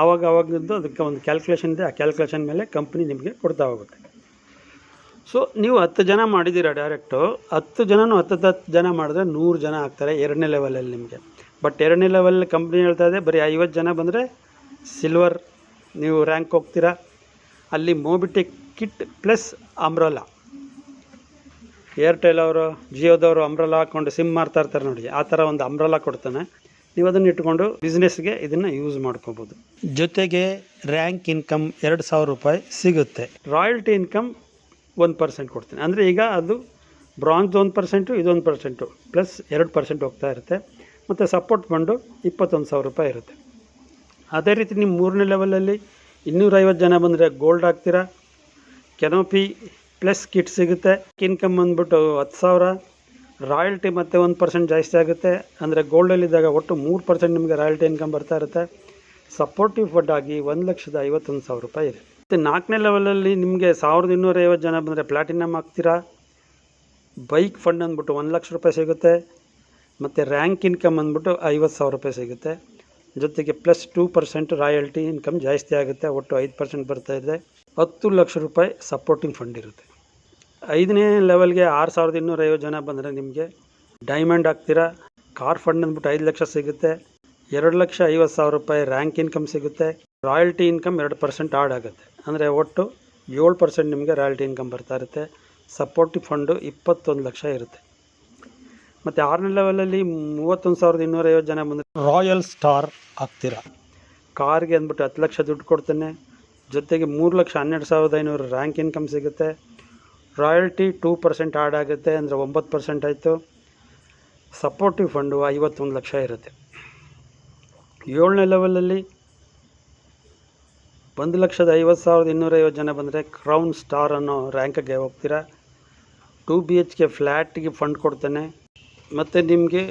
ಆವಾಗ ಆವಾಗಿಂದು ಅದಕ್ಕೆ ಒಂದು ಕ್ಯಾಲ್ಕುಲೇಷನ್ ಇದೆ. ಆ ಕ್ಯಾಲ್ಕುಲೇಷನ್ ಮೇಲೆ ಕಂಪ್ನಿ ನಿಮಗೆ ಕೊಡ್ತಾ ಹೋಗುತ್ತೆ. ಸೊ ನೀವು ಹತ್ತು ಜನ ಮಾಡಿದ್ದೀರಾ ಡೈರೆಕ್ಟು ಹತ್ತು ಜನನೂ ಹತ್ತು ಹತ್ತು ಜನ ಮಾಡಿದ್ರೆ ನೂರು ಜನ ಆಗ್ತಾರೆ ಎರಡನೇ ಲೆವೆಲಲ್ಲಿ ನಿಮಗೆ. ಬಟ್ ಎರಡನೇ ಲೆವೆಲ್ ಕಂಪ್ನಿ ಹೇಳ್ತಾ ಇದೆ, ಬರೀ ಐವತ್ತು ಜನ ಬಂದರೆ ಸಿಲ್ವರ್ ನೀವು ರ್ಯಾಂಕ್ ಹೋಗ್ತೀರಾ. ಅಲ್ಲಿ ಮೋಬಿಟೆಕ್ ಕಿಟ್ ಪ್ಲಸ್ ಅಮ್ರೋಲಾ ಏರ್ಟೆಲ್ ಅವರು ಜಿಯೋದವರು ಅಮ್ರಲ್ಲ ಹಾಕ್ಕೊಂಡು ಸಿಮ್ ಮಾಡ್ತಾ ಇರ್ತಾರೆ ನೋಡಿ, ಆ ಥರ ಒಂದು ಅಮ್ರಲ್ಲ ಕೊಡ್ತಾನೆ. ನೀವು ಅದನ್ನು ಇಟ್ಕೊಂಡು ಬಿಸ್ನೆಸ್ಗೆ ಇದನ್ನು ಯೂಸ್ ಮಾಡ್ಕೋಬೋದು. ಜೊತೆಗೆ ರ್ಯಾಂಕ್ ಇನ್ಕಮ್ ಎರಡು ಸಾವಿರ ರೂಪಾಯಿ ಸಿಗುತ್ತೆ. ರಾಯಲ್ಟಿ ಇನ್ಕಮ್ ಒಂದು ಪರ್ಸೆಂಟ್ ಕೊಡ್ತೀನಿ. ಅಂದರೆ ಈಗ ಅದು ಬ್ರಾಂಜ್ ಒಂದು ಪರ್ಸೆಂಟು ಇದೊಂದು ಪರ್ಸೆಂಟು ಪ್ಲಸ್ ಎರಡು ಪರ್ಸೆಂಟ್ ಹೋಗ್ತಾ ಇರುತ್ತೆ. ಮತ್ತು ಸಪೋರ್ಟ್ ಬಂಡು ಇಪ್ಪತ್ತೊಂದು ಸಾವಿರ ರೂಪಾಯಿ ಇರುತ್ತೆ. ಅದೇ ರೀತಿ ನಿಮ್ಮ ಮೂರನೇ ಲೆವೆಲಲ್ಲಿ ಇನ್ನೂರೈವತ್ತು ಜನ ಬಂದರೆ ಗೋಲ್ಡ್ ಹಾಕ್ತೀರಾ. ಕೆನೋಪಿ ಪ್ಲಸ್ ಕಿಟ್ ಸಿಗುತ್ತೆ. ಇನ್ಕಮ್ ಬಂದ್ಬಿಟ್ಟು ಹತ್ತು ಸಾವಿರ. ರಾಯಲ್ಟಿ ಮತ್ತೆ ಒಂದು ಪರ್ಸೆಂಟ್ ಜಾಸ್ತಿ ಆಗುತ್ತೆ. ಅಂದರೆ ಗೋಲ್ಡಲ್ಲಿದ್ದಾಗ ಒಟ್ಟು ಮೂರು ಪರ್ಸೆಂಟ್ ನಿಮಗೆ ರಾಯಲ್ಟಿ ಇನ್ಕಮ್ ಬರ್ತಾ ಇರುತ್ತೆ. ಸಪೋರ್ಟಿವ್ ಫಂಡ್ ಆಗಿ ಒಂದು ಲಕ್ಷದ ಐವತ್ತೊಂದು ಸಾವಿರ ರೂಪಾಯಿ ಇದೆ. ಮತ್ತು ನಾಲ್ಕನೇ ಲೆವೆಲಲ್ಲಿ ನಿಮಗೆ ಸಾವಿರದ ಇನ್ನೂರೈವತ್ತು ಜನ ಬಂದರೆ ಪ್ಲಾಟಿನಮ್ ಆಗ್ತೀರಾ ಬೈಕ್ ಫಂಡ್ ಅಂದ್ಬಿಟ್ಟು ಒಂದು ಲಕ್ಷ ರೂಪಾಯಿ ಸಿಗುತ್ತೆ. ಮತ್ತು ರ್ಯಾಂಕ್ ಇನ್ಕಮ್ ಅಂದ್ಬಿಟ್ಟು ಐವತ್ತು ಸಾವಿರ ರೂಪಾಯಿ ಸಿಗುತ್ತೆ. ಜೊತೆಗೆ plus two percent royalty income ಜಾಸ್ತಿ ಆಗುತ್ತೆ. ಒಟ್ಟು ಐದು ಪರ್ಸೆಂಟ್ ಬರ್ತಾ ಇದೆ. ಹತ್ತು ಲಕ್ಷ ರೂಪಾಯಿ ಸಪೋರ್ಟಿಂಗ್ ಫಂಡ್ ಇರುತ್ತೆ. ಐದನೇ ಲೆವೆಲ್ಗೆ ಆರು ಸಾವಿರದ ಇನ್ನೂರೈವತ್ತು ಜನ ಬಂದರೆ ನಿಮಗೆ ಡೈಮಂಡ್ ಹಾಕ್ತೀರಾ? ಕಾರ್ ಫಂಡ್ ಅಂದ್ಬಿಟ್ಟು ಐದು ಲಕ್ಷ ಸಿಗುತ್ತೆ. ಎರಡು ಲಕ್ಷ ಐವತ್ತು ಸಾವಿರ ರೂಪಾಯಿ ರ್ಯಾಂಕ್ ಇನ್ಕಮ್ ಸಿಗುತ್ತೆ. ರಾಯಲ್ಟಿ ಇನ್ಕಮ್ ಎರಡು ಪರ್ಸೆಂಟ್ ಆಡ್ ಆಗುತ್ತೆ. ಅಂದರೆ ಒಟ್ಟು ಏಳು ಪರ್ಸೆಂಟ್ ನಿಮಗೆ ರಾಯಲ್ಟಿ ಇನ್ಕಮ್ ಬರ್ತಾ ಇರುತ್ತೆ. ಸಪೋರ್ಟಿವ್ ಫಂಡು ಇಪ್ಪತ್ತೊಂದು ಲಕ್ಷ ಇರುತ್ತೆ. ಮತ್ತು ಆರನೇ ಲೆವೆಲಲ್ಲಿ ಮೂವತ್ತೊಂದು ಸಾವಿರದ ಇನ್ನೂರೈವತ್ತು ಜನ ಬಂದರೆ ರಾಯಲ್ ಸ್ಟಾರ್ ಆಗ್ತೀರಾ? ಕಾರ್ಗೆ ಅಂದ್ಬಿಟ್ಟು ಹತ್ತು ಲಕ್ಷ ದುಡ್ಡು ಕೊಡ್ತೇನೆ. ಜೊತೆಗೆ ಮೂರು ಲಕ್ಷ ಹನ್ನೆರಡು ಸಾವಿರದ ಐನೂರು ರ್ಯಾಂಕ್ ಇನ್ಕಮ್ ಸಿಗುತ್ತೆ. ರಾಯಲ್ಟಿ ಟೂ ಪರ್ಸೆಂಟ್ ಆ್ಯಡ್ ಆಗುತ್ತೆ ಅಂದರೆ ಒಂಬತ್ತು ಪರ್ಸೆಂಟ್ ಆಯಿತು. ಸಪೋರ್ಟಿವ್ ಫಂಡು ಐವತ್ತೊಂದು ಲಕ್ಷ ಇರುತ್ತೆ. ಏಳನೇ ಲೆವೆಲಲ್ಲಿ ಒಂದು ಲಕ್ಷದ ಐವತ್ತು ಸಾವಿರದ ಇನ್ನೂರೈವತ್ತು ಜನ ಬಂದರೆ ಕ್ರೌನ್ ಸ್ಟಾರ್ ಅನ್ನೋ ರ್ಯಾಂಕ್ಗೆ ಹೋಗ್ತೀರಾ. ಟೂ ಬಿ ಎಚ್ ಕೆ ಫ್ಲ್ಯಾಟ್ಗೆ ಫಂಡ್ ಕೊಡ್ತೇನೆ. ಮತ್ತು ನಿಮಗೆ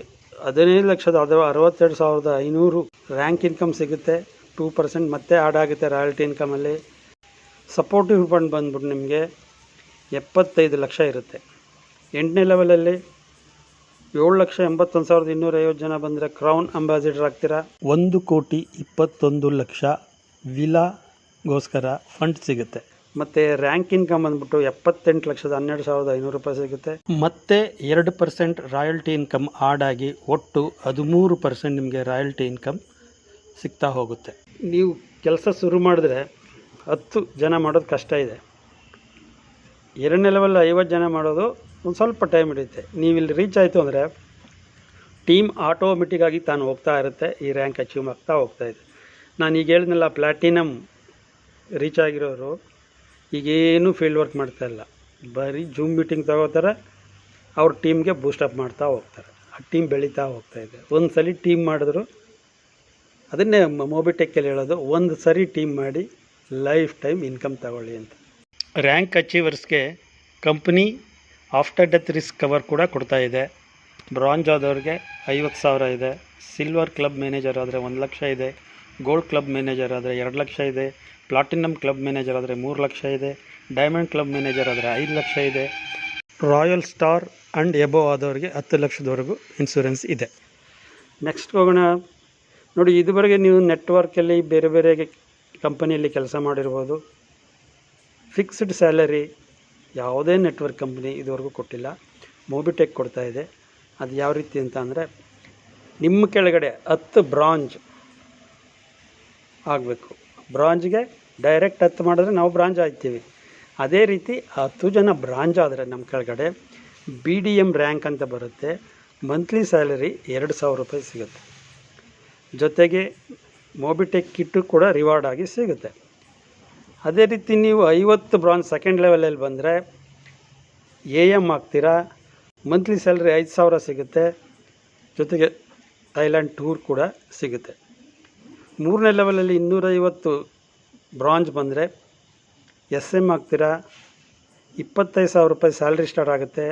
ಹದಿನೈದು ಲಕ್ಷದ ಅಥವಾ ಅರವತ್ತೆರಡು ಸಾವಿರದ ಐನೂರು ರ್ಯಾಂಕ್ ಇನ್ಕಮ್ ಸಿಗುತ್ತೆ. ಟೂ ಪರ್ಸೆಂಟ್ ಮತ್ತೆ ಆ್ಯಡ್ ಆಗುತ್ತೆ ರಾಯಲ್ಟಿ ಇನ್ಕಮಲ್ಲಿ ಸಪೋರ್ಟಿವ್ ಫಂಡ್ ಬಂದ್ಬಿಟ್ಟು ನಿಮಗೆ ಎಪ್ಪತ್ತೈದು ಲಕ್ಷ ಇರುತ್ತೆ. ಎಂಟನೇ ಲೆವೆಲಲ್ಲಿ ಏಳು ಲಕ್ಷ ಎಂಬತ್ತೊಂದು ಸಾವಿರದ ಇನ್ನೂರೈವತ್ತು ಜನ ಬಂದರೆ ಕ್ರೌನ್ ಅಂಬಾಸಿಡರ್ ಆಗ್ತೀರಾ? ಒಂದು ಕೋಟಿ ಇಪ್ಪತ್ತೊಂದು ಲಕ್ಷ ವಿಲಾಗೋಸ್ಕರ ಫಂಡ್ ಸಿಗುತ್ತೆ. ಮತ್ತು ರ್ಯಾಂಕ್ ಇನ್ಕಮ್ ಬಂದ್ಬಿಟ್ಟು ಎಪ್ಪತ್ತೆಂಟು ಲಕ್ಷದ ಹನ್ನೆರಡು ಸಾವಿರದ ಐನೂರು ರೂಪಾಯಿ ಸಿಗುತ್ತೆ. ಮತ್ತೆ ಎರಡು ಪರ್ಸೆಂಟ್ ರಾಯಲ್ಟಿ ಇನ್ಕಮ್ ಆಡ್ ಆಗಿ ಒಟ್ಟು ಹದಿಮೂರು ಪರ್ಸೆಂಟ್ ನಿಮಗೆ ರಾಯಲ್ಟಿ ಇನ್ಕಮ್ ಸಿಗ್ತಾ ಹೋಗುತ್ತೆ. ನೀವು ಕೆಲಸ ಶುರು ಮಾಡಿದ್ರೆ ಹತ್ತು ಜನ ಮಾಡೋದು ಕಷ್ಟ ಇದೆ. ಎರಡನೇ ಲೆವೆಲ್ ಐವತ್ತು ಜನ ಮಾಡೋದು ಒಂದು ಸ್ವಲ್ಪ ಟೈಮ್ ಹಿಡಿಯುತ್ತೆ. ನೀವು ಇಲ್ಲಿ ರೀಚ್ ಆಯಿತು ಅಂದರೆ ಟೀಮ್ ಆಟೋಮೆಟಿಕ್ಕಾಗಿ ತಾನು ಹೋಗ್ತಾ ಇರುತ್ತೆ, ಈ ರ್ಯಾಂಕ್ ಅಚೀವ್ ಆಗ್ತಾ ಹೋಗ್ತಾ ಇದೆ. ನಾನು ಈಗ ಹೇಳಿದ್ನಲ್ಲ ಪ್ಲಾಟಿನಮ್ ರೀಚ್ ಆಗಿರೋರು ಈಗೇನು ಫೀಲ್ಡ್ ವರ್ಕ್ ಮಾಡ್ತಾ ಇಲ್ಲ. ಬರೀ ಜೂಮ್ ಮೀಟಿಂಗ್ ತಗೋತಾರೆ, ಅವ್ರ ಟೀಮ್ಗೆ ಬೂಸ್ಟಪ್ ಮಾಡ್ತಾ ಹೋಗ್ತಾರೆ. ಆ ಟೀಮ್ ಬೆಳೀತಾ ಹೋಗ್ತಾ ಇದೆ. ಒಂದು ಸಲ ಟೀಮ್ ಮಾಡಿದ್ರು, ಅದನ್ನೇ ಮೊಬಿಟೆಕ್ಕಲ್ಲಿ ಹೇಳೋದು, ಒಂದು ಸರಿ ಟೀಮ್ ಮಾಡಿ ಲೈಫ್ ಟೈಮ್ ಇನ್ಕಮ್ ತಗೊಳ್ಳಿ ಅಂತ. Rank ಅಚೀವರ್ಸ್ಗೆ company after death risk cover ಕೂಡ ಕೊಡ್ತಾ ಇದೆ. ಬ್ರಾಂಜ್ ಆದವ್ರಿಗೆ ಐವತ್ತು ಸಾವಿರ ಇದೆ. ಸಿಲ್ವರ್ ಕ್ಲಬ್ ಮ್ಯಾನೇಜರ್ ಆದರೆ ಒಂದು ಲಕ್ಷ ಇದೆ. ಗೋಲ್ಡ್ ಕ್ಲಬ್ ಮ್ಯಾನೇಜರ್ ಆದರೆ ಎರಡು ಲಕ್ಷ ಇದೆ. ಪ್ಲಾಟಿನಮ್ ಕ್ಲಬ್ ಮ್ಯಾನೇಜರ್ ಆದರೆ ಮೂರು ಲಕ್ಷ ಇದೆ. ಡೈಮಂಡ್ ಕ್ಲಬ್ ಮ್ಯಾನೇಜರ್ ಆದರೆ ಐದು ಲಕ್ಷ ಇದೆ. ರಾಯಲ್ ಸ್ಟಾರ್ ಆ್ಯಂಡ್ ಎಬೋ ಆದವರಿಗೆ ಹತ್ತು ಲಕ್ಷದವರೆಗೂ ಇನ್ಸೂರೆನ್ಸ್ ಇದೆ. ನೆಕ್ಸ್ಟ್ ಹೋಗೋಣ. ನೋಡಿ, ಇದುವರೆಗೆ ನೀವು ನೆಟ್ವರ್ಕಲ್ಲಿ ಬೇರೆ ಬೇರೆ ಕಂಪನಿಯಲ್ಲಿ ಕೆಲಸ ಮಾಡಿರ್ಬೋದು. ಫಿಕ್ಸ್ಡ್ ಸ್ಯಾಲರಿ ಯಾವುದೇ ನೆಟ್ವರ್ಕ್ ಕಂಪ್ನಿ ಇದುವರೆಗೂ ಕೊಟ್ಟಿಲ್ಲ. ಮೊಬಿಟೆಕ್ ಕೊಡ್ತಾ ಇದೆ. ಅದು ಯಾವ ರೀತಿ ಅಂತ ಅಂದರೆ ನಿಮ್ಮ ಕೆಳಗಡೆ ಹತ್ತು ಬ್ರಾಂಚ್ ಆಗಬೇಕು. ಬ್ರಾಂಚ್ಗೆ ಡೈರೆಕ್ಟ್ ಹತ್ತು ಮಾಡಿದ್ರೆ ನಾವು ಬ್ರಾಂಚ್ ಆಗ್ತೀವಿ ಅದೇ ರೀತಿ ಹತ್ತು ಜನ ಬ್ರಾಂಚ್ ಆದರೆ ನಮ್ಮ ಕೆಳಗಡೆ ಬಿ ಡಿ ಎಂ ರ್ಯಾಂಕ್ ಅಂತ ಬರುತ್ತೆ. ಮಂತ್ಲಿ ಸ್ಯಾಲರಿ ಎರಡು ಸಾವಿರ ರೂಪಾಯಿ ಸಿಗುತ್ತೆ. ಜೊತೆಗೆ ಮೊಬಿಟೆಕ್ ಕಿಟ್ಟು ಕೂಡ ರಿವಾರ್ಡ್ ಆಗಿ ಸಿಗುತ್ತೆ. ಅದೇ ರೀತಿ ನೀವು ಐವತ್ತು ಬ್ರಾಂಚ್ ಸೆಕೆಂಡ್ ಲೆವೆಲಲ್ಲಿ ಬಂದರೆ ಎ ಎಂ ಆಗ್ತೀರಾ. ಮಂತ್ಲಿ ಸ್ಯಾಲ್ರಿ ಐದು ಸಾವಿರ ಸಿಗುತ್ತೆ. ಜೊತೆಗೆ ಥೈಲ್ಯಾಂಡ್ ಟೂರ್ ಕೂಡ ಸಿಗುತ್ತೆ. ಮೂರನೇ ಲೆವೆಲಲ್ಲಿ ಇನ್ನೂರೈವತ್ತು ಬ್ರಾಂಜ್ ಬಂದರೆ ಎಸ್ ಎಂ ಆಗ್ತೀರಾ. ಇಪ್ಪತ್ತೈದು ಸಾವಿರ ರೂಪಾಯಿ ಸ್ಯಾಲ್ರಿ ಸ್ಟಾರ್ಟ್ ಆಗುತ್ತೆ.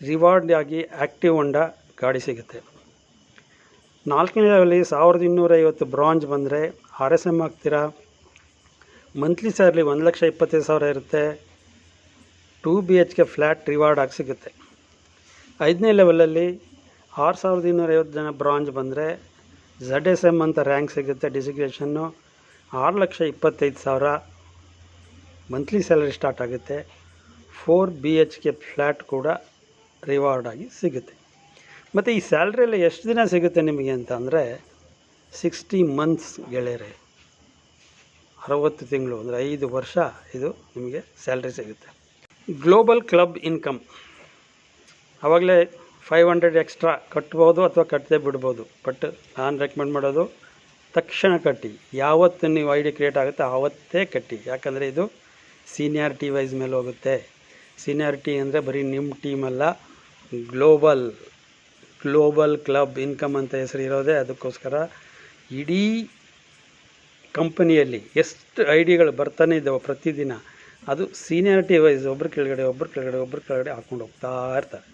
ರಿವಾರ್ಡ್ ಆಗಿ ಆ್ಯಕ್ಟಿವ್ ಹೊಂಡ ಗಾಡಿ ಸಿಗುತ್ತೆ. ನಾಲ್ಕನೇ ಲೆವೆಲಲ್ಲಿ ಸಾವಿರದ ಇನ್ನೂರೈವತ್ತು ಬ್ರಾಂಜ್ ಬಂದರೆ ಆರ್ ಎಸ್ ಎಂ ಆಗ್ತೀರಾ. ಮಂತ್ಲಿ ಸ್ಯಾಲ್ರಿ ಒಂದು ಲಕ್ಷ ಇಪ್ಪತ್ತೈದು ಸಾವಿರ ಇರುತ್ತೆ. Two B H K flat reward ಆಗಿ ಸಿಗುತ್ತೆ. ಐದನೇ ಲೆವೆಲಲ್ಲಿ ಆರು ಸಾವಿರದ ಇನ್ನೂರೈವತ್ತು ಜನ ಬ್ರಾಂಜ್ ಬಂದರೆ ಝಡ್ ಎಸ್ ಎಂ ಅಂತ ರ್ಯಾಂಕ್ ಸಿಗುತ್ತೆ ಡಿಸಿಗ್ರೇಷನ್ನು ಆರು ಲಕ್ಷ ಇಪ್ಪತ್ತೈದು ಸಾವಿರ ಮಂತ್ಲಿ ಸ್ಯಾಲರಿ ಸ್ಟಾರ್ಟ್ ಆಗುತ್ತೆ. Four B H K flat ಕೂಡ ರಿವಾರ್ಡ್ ಆಗಿ ಸಿಗುತ್ತೆ. ಮತ್ತು ಈ ಸ್ಯಾಲ್ರಿಯಲ್ಲಿ ಎಷ್ಟು ದಿನ ಸಿಗುತ್ತೆ ನಿಮಗೆ ಅಂತ ಅಂದರೆ ಸಿಕ್ಸ್ಟಿ ಮಂತ್ಸ್ ಗೆಳೆಯರೆ. ಅರವತ್ತು ತಿಂಗಳು, ಅಂದರೆ ಐದು ವರ್ಷ ಇದು ನಿಮಗೆ ಸ್ಯಾಲ್ರಿ ಸಿಗುತ್ತೆ. ಗ್ಲೋಬಲ್ ಕ್ಲಬ್ ಇನ್ಕಮ್ ಆವಾಗಲೇ ಫೈವ್ ಹಂಡ್ರೆಡ್ ಎಕ್ಸ್ಟ್ರಾ ಕಟ್ಬೋದು ಅಥವಾ ಕಟ್ಟದೆ ಬಿಡ್ಬೋದು. ಬಟ್ ನಾನು ರೆಕಮೆಂಡ್ ಮಾಡೋದು ತಕ್ಷಣ ಕಟ್ಟಿ. ಯಾವತ್ತು ನೀವು ಐ ಕ್ರಿಯೇಟ್ ಆಗುತ್ತೆ ಆವತ್ತೇ ಕಟ್ಟಿ. ಯಾಕಂದರೆ ಇದು ಸೀನಿಯಾರಿಟಿ ವೈಸ್ ಮೇಲೆ ಹೋಗುತ್ತೆ. ಸೀನಿಯಾರಿಟಿ ಅಂದರೆ ಬರೀ ನಿಮ್ಮ ಟೀಮಲ್ಲ ಗ್ಲೋಬಲ್ ಗ್ಲೋಬಲ್ ಕ್ಲಬ್ ಇನ್ಕಮ್ ಅಂತ ಹೆಸರು ಇರೋದೇ. ಅದಕ್ಕೋಸ್ಕರ ಇಡೀ ಕಂಪನಿಯಲ್ಲಿ ಎಷ್ಟು ಐ ಡಿಗಳು ಬರ್ತಾನೆ ಇದ್ದಾವೆ ಪ್ರತಿದಿನ, ಅದು ಸೀನಿಯಾರಿಟಿ ವೈಸ್ ಒಬ್ಬರ ಕೆಳಗಡೆ ಒಬ್ಬರು ಕೆಳಗಡೆ ಒಬ್ಬರ ಕೆಳಗಡೆ ಹಾಕ್ಕೊಂಡು ಹೋಗ್ತಾ ಇರ್ತಾರೆ.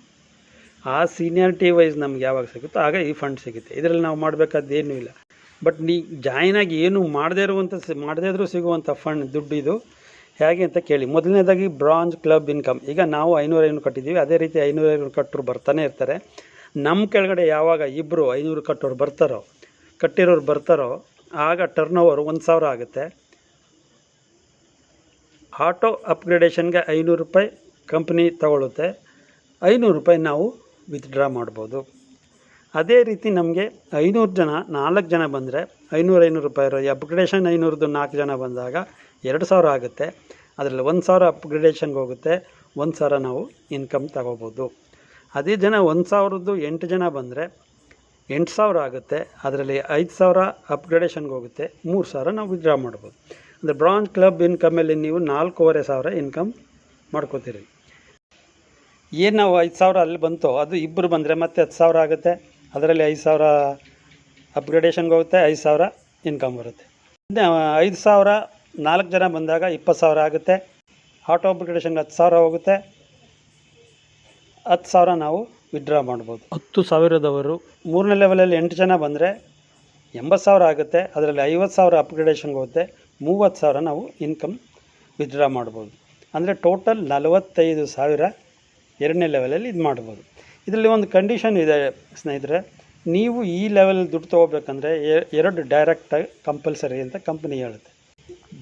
ಆ ಸೀನಿಯಾರಿಟಿ ವೈಸ್ ನಮ್ಗೆ ಯಾವಾಗ ಸಿಗುತ್ತೋ ಆಗ ಈ ಫಂಡ್ ಸಿಗುತ್ತೆ. ಇದರಲ್ಲಿ ನಾವು ಮಾಡಬೇಕಾದ್ದೇನೂ ಇಲ್ಲ. ಬಟ್ ನೀ ಜಾಯ್ನ್ ಆಗಿ ಏನು ಮಾಡದೇ ಇರುವಂಥ, ಮಾಡದೇ ಇದ್ರೂ ಸಿಗುವಂಥ ಫಂಡ್ ದುಡ್ಡು ಇದು. ಹೇಗೆ ಅಂತ ಕೇಳಿ. ಮೊದಲನೇದಾಗಿ ಬ್ರಾಂಜ್ ಕ್ಲಬ್ ಇನ್ಕಮ್ ಈಗ ನಾವು ಐನೂರು ಐನೂರು ಕಟ್ಟಿದ್ದೀವಿ. ಅದೇ ರೀತಿ ಐನೂರು ಐನೂರು ಕಟ್ಟರು ಬರ್ತಾನೆ ಇರ್ತಾರೆ. ನಮ್ಮ ಕೆಳಗಡೆ ಯಾವಾಗ ಇಬ್ಬರು ಐನೂರು ಕಟ್ಟೋರು ಬರ್ತಾರೋ, ಕಟ್ಟಿರೋರು ಬರ್ತಾರೋ ಆಗ ಟರ್ನ್ ಓವರ್ ಒಂದು ಸಾವಿರ ಆಗುತ್ತೆ. ಆಟೋ ಅಪ್ಗ್ರೇಡೇಷನ್ಗೆ ಐನೂರು ರೂಪಾಯಿ ಕಂಪ್ನಿ ತಗೊಳುತ್ತೆ. ಐನೂರು ರೂಪಾಯಿ ನಾವು ವಿತ್ಡ್ರಾ ಮಾಡ್ಬೋದು. ಅದೇ ರೀತಿ ನಮಗೆ ಐನೂರು ಜನ, ನಾಲ್ಕು ಜನ ಬಂದರೆ ಐನೂರು ಐನೂರು ರೂಪಾಯಿ ಇರೋ ಅಪ್ಗ್ರೇಡೇಷನ್ ಐನೂರದ್ದು ನಾಲ್ಕು ಜನ ಬಂದಾಗ ಎರಡು ಸಾವಿರ ಆಗುತ್ತೆ. ಅದರಲ್ಲಿ ಒಂದು ಸಾವಿರ ಅಪ್ಗ್ರೇಡೇಷನ್ಗೆ ಹೋಗುತ್ತೆ, ಒಂದು ಸಾವಿರ ನಾವು ಇನ್ಕಮ್ ತಗೋಬೋದು. ಅದೇ ಜನ ಒಂದು ಸಾವಿರದ್ದು ಎಂಟು ಜನ ಬಂದರೆ ಎಂಟು ಸಾವಿರ ಆಗುತ್ತೆ. ಅದರಲ್ಲಿ ಐದು ಸಾವಿರ ಅಪ್ಗ್ರೇಡೇಷನ್ಗೆ ಹೋಗುತ್ತೆ. ಮೂರು ಸಾವಿರ ನಾವು ವಿತ್ಡ್ರಾ ಮಾಡ್ಬೋದು. ಅಂದರೆ ಬ್ರಾಂಚ್ ಕ್ಲಬ್ ಇನ್ಕಮಲ್ಲಿ ನೀವು ನಾಲ್ಕೂವರೆ ಸಾವಿರ ಇನ್ಕಮ್ ಮಾಡ್ಕೋತೀರಿ. ಏನು ನಾವು ಐದು ಸಾವಿರ ಅಲ್ಲಿ ಬಂತು, ಅದು ಇಬ್ಬರು ಬಂದರೆ ಮತ್ತೆ ಹತ್ತು ಸಾವಿರ ಆಗುತ್ತೆ. ಅದರಲ್ಲಿ ಐದು ಸಾವಿರ ಅಪ್ಗ್ರೇಡೇಷನ್ಗೆ ಹೋಗುತ್ತೆ, ಐದು ಸಾವಿರ ಇನ್ಕಮ್ ಬರುತ್ತೆ. ಐದು ಸಾವಿರ, ನಾಲ್ಕು ಜನ ಬಂದಾಗ ಇಪ್ಪತ್ತು ಸಾವಿರ ಆಗುತ್ತೆ. ಆಟೋ ಅಪ್ಗ್ರೇಡೇಷನ್ಗೆ ಹತ್ತು ಸಾವಿರ ಹೋಗುತ್ತೆ. ಹತ್ತು ಸಾವಿರ ನಾವು ವಿಡ್ರಾ ಮಾಡ್ಬೋದು. ಹತ್ತು ಸಾವಿರದವರು ಮೂರನೇ ಲೆವೆಲಲ್ಲಿ ಎಂಟು ಜನ ಬಂದರೆ ಎಂಬತ್ತು ಸಾವಿರ ಆಗುತ್ತೆ. ಅದರಲ್ಲಿ ಐವತ್ತು ಸಾವಿರ ಅಪ್ಗ್ರೇಡೇಷನ್ಗೆ ಹೋಗುತ್ತೆ. ಮೂವತ್ತು ಸಾವಿರ ನಾವು ಇನ್ಕಮ್ ವಿಡ್ರಾ ಮಾಡ್ಬೋದು. ಅಂದರೆ ಟೋಟಲ್ ನಲವತ್ತೈದು ಸಾವಿರ ಎರಡನೇ ಲೆವೆಲಲ್ಲಿ ಇದು ಮಾಡ್ಬೋದು. ಇದರಲ್ಲಿ ಒಂದು ಕಂಡೀಷನ್ ಇದೆ ಸ್ನೇಹಿತರೆ. ನೀವು ಈ ಲೆವೆಲ್ ದುಡ್ಡು ತೊಗೋಬೇಕಂದ್ರೆ ಎರಡು ಡೈರೆಕ್ಟಾಗಿ ಕಂಪಲ್ಸರಿ ಅಂತ ಕಂಪ್ನಿ ಹೇಳುತ್ತೆ.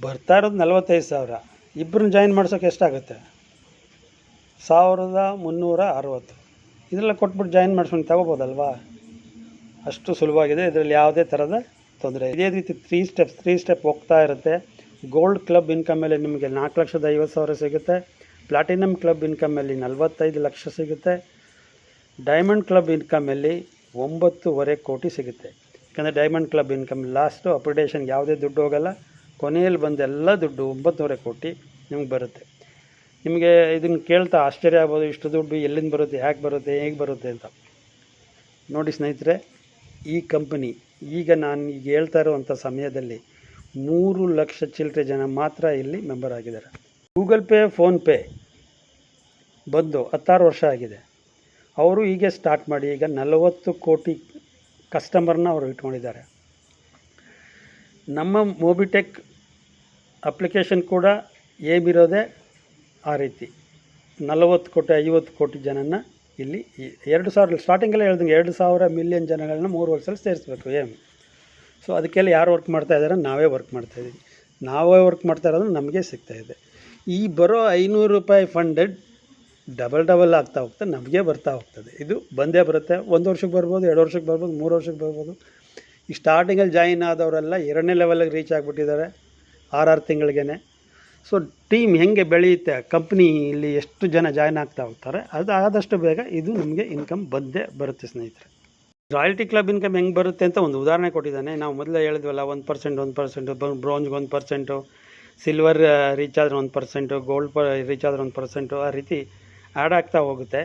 ಬರ್ತಾ ಇರೋದು ನಲವತ್ತೈದು ಸಾವಿರ. ಇಬ್ಬರನ್ನ ಜಾಯಿನ್ ಮಾಡ್ಸೋಕೆ ಎಷ್ಟಾಗುತ್ತೆ? ಸಾವಿರದ ಮುನ್ನೂರ ಅರವತ್ತು. ಇದೆಲ್ಲ ಕೊಟ್ಬಿಟ್ಟು ಜಾಯಿನ್ ಮಾಡ್ಸ್ಕೊಂಡು ತಗೋಬೋದಲ್ವಾ? ಅಷ್ಟು ಸುಲಭವಾಗಿದೆ. ಇದರಲ್ಲಿ ಯಾವುದೇ ಥರದ ತೊಂದರೆ ಇದೇ ರೀತಿ ತ್ರೀ ಸ್ಟೆಪ್ಸ್ ತ್ರೀ ಸ್ಟೆಪ್ ಹೋಗ್ತಾ ಇರುತ್ತೆ. ಗೋಲ್ಡ್ ಕ್ಲಬ್ ಇನ್ಕಮಲ್ಲಿ ನಿಮಗೆ ನಾಲ್ಕು ಲಕ್ಷದ ಐವತ್ತು ಸಾವಿರ ಸಿಗುತ್ತೆ. ಪ್ಲಾಟಿನಮ್ ಕ್ಲಬ್ ಇನ್ಕಮಲ್ಲಿ ನಲವತ್ತೈದು ಲಕ್ಷ ಸಿಗುತ್ತೆ. ಡೈಮಂಡ್ ಕ್ಲಬ್ ಇನ್ಕಮಲ್ಲಿ ಒಂಬತ್ತುವರೆ ಕೋಟಿ ಸಿಗುತ್ತೆ. ಯಾಕಂದರೆ ಡೈಮಂಡ್ ಕ್ಲಬ್ ಇನ್ಕಮ್ ಲಾಸ್ಟು ಅಪ್ರಿಡೇಷನ್ಗೆ ಯಾವುದೇ ದುಡ್ಡು ಹೋಗಲ್ಲ. ಕೊನೆಯಲ್ಲಿ ಬಂದೆಲ್ಲ ದುಡ್ಡು ಒಂಬತ್ತುವರೆ ಕೋಟಿ ನಿಮ್ಗೆ ಬರುತ್ತೆ. ನಿಮಗೆ ಇದನ್ನು ಕೇಳ್ತಾ ಆಶ್ಚರ್ಯ ಆಗ್ಬೋದು, ಇಷ್ಟು ದುಡ್ಡು ಎಲ್ಲಿಂದ ಬರುತ್ತೆ, ಯಾಕೆ ಬರುತ್ತೆ, ಹೇಗೆ ಬರುತ್ತೆ ಅಂತ. ನೋಡಿ ಸ್ನೇಹಿತರೆ, ಈ ಕಂಪನಿ ಈಗ ನಾನು ಈಗ ಹೇಳ್ತಾ ಇರುವಂಥ ಸಮಯದಲ್ಲಿ ಮೂರು ಲಕ್ಷ ಚಿಲ್ಲರೆ ಜನ ಮಾತ್ರ ಇಲ್ಲಿ ಮೆಂಬರ್ ಆಗಿದ್ದಾರೆ. ಗೂಗಲ್ ಪೇ ಫೋನ್ಪೇ ಬಂದು ಹತ್ತಾರು ವರ್ಷ ಆಗಿದೆ. ಅವರು ಹೀಗೆ ಸ್ಟಾರ್ಟ್ ಮಾಡಿ ಈಗ ನಲವತ್ತು ಕೋಟಿ ಕಸ್ಟಮರ್ನ ಅವರು ಇಟ್ಕೊಂಡಿದ್ದಾರೆ. ನಮ್ಮ ಮೊಬಿಟೆಕ್ ಅಪ್ಲಿಕೇಶನ್ ಕೂಡ ಏಮಿರೋದೇ ಆ ರೀತಿ. ನಲವತ್ತು ಕೋಟಿ, ಐವತ್ತು ಕೋಟಿ ಜನನ ಇಲ್ಲಿ ಎರಡು ಸಾವಿರ ಸ್ಟಾರ್ಟಿಂಗಲ್ಲೇ ಹೇಳ್ದಂಗೆ ಎರಡು ಸಾವಿರ ಮಿಲಿಯನ್ ಜನಗಳನ್ನ ಮೂರು ವರ್ಷದಲ್ಲಿ ಸೇರಿಸ್ಬೇಕು ಏಮ್ ಸೊ ಅದಕ್ಕೆಲ್ಲ ಯಾರು ವರ್ಕ್ ಮಾಡ್ತಾ ಇದ್ದಾರೆ ನಾವೇ ವರ್ಕ್ ಮಾಡ್ತಾ ಇದ್ದೀವಿ ನಾವೇ ವರ್ಕ್ ಮಾಡ್ತಾ ಇರೋದು ನಮಗೆ ಸಿಗ್ತಾ ಇದೆ. ಈ ಬರೋ ಐನೂರು ರೂಪಾಯಿ ಫಂಡೆಡ್ ಡಬಲ್ ಡಬಲ್ ಆಗ್ತಾ ಹೋಗ್ತಾ ನಮಗೆ ಬರ್ತಾ ಹೋಗ್ತದೆ. ಇದು ಬಂದೇ ಬರುತ್ತೆ. ಒಂದು ವರ್ಷಕ್ಕೆ ಬರ್ಬೋದು, ಎರಡು ವರ್ಷಕ್ಕೆ ಬರ್ಬೋದು, ಮೂರು ವರ್ಷಕ್ಕೆ ಬರ್ಬೋದು. ಈ ಸ್ಟಾರ್ಟಿಂಗಲ್ಲಿ ಜಾಯಿನ್ ಆದವರೆಲ್ಲ ಎರಡನೇ ಲೆವೆಲಿಗೆ ರೀಚ್ ಆಗಿಬಿಟ್ಟಿದ್ದಾರೆ. ಆರಾರು ತಿಂಗಳಿಗೇ ಸೊ ಟೀಮ್ ಹೆಂಗೆ ಬೆಳೆಯುತ್ತೆ? ಕಂಪ್ನಿ ಇಲ್ಲಿ ಎಷ್ಟು ಜನ ಜಾಯ್ನ್ ಆಗ್ತಾ ಹೋಗ್ತಾರೆ? ಅದು ಆದಷ್ಟು ಬೇಗ ಇದು ನಮಗೆ ಇನ್ಕಮ್ ಬಂದೇ ಬರುತ್ತೆ ಸ್ನೇಹಿತರೆ. ರಾಯಲ್ಟಿ ಕ್ಲಬ್ ಇನ್ಕಮ್ ಹೆಂಗೆ ಬರುತ್ತೆ ಅಂತ ಒಂದು ಉದಾಹರಣೆ ಕೊಟ್ಟಿದ್ದಾನೆ. ನಾವು ಮೊದಲೇ ಹೇಳಿದ್ವಲ್ಲ, ಒಂದು ಪರ್ಸೆಂಟ್ ಒಂದು ಪರ್ಸೆಂಟು ಬ್ರಾಂಜ್ಗೆ ಒಂದು ಪರ್ಸೆಂಟು ಸಿಲ್ವರ್ ರೀಚ್ ಆದರೆ ಒಂದು ಪರ್ಸೆಂಟು ಗೋಲ್ಡ್ ಪ ರೀಚ್ ಆದರೆ ಒಂದು ಪರ್ಸೆಂಟು ಆ ರೀತಿ ಆ್ಯಡ್ ಆಗ್ತಾ ಹೋಗುತ್ತೆ.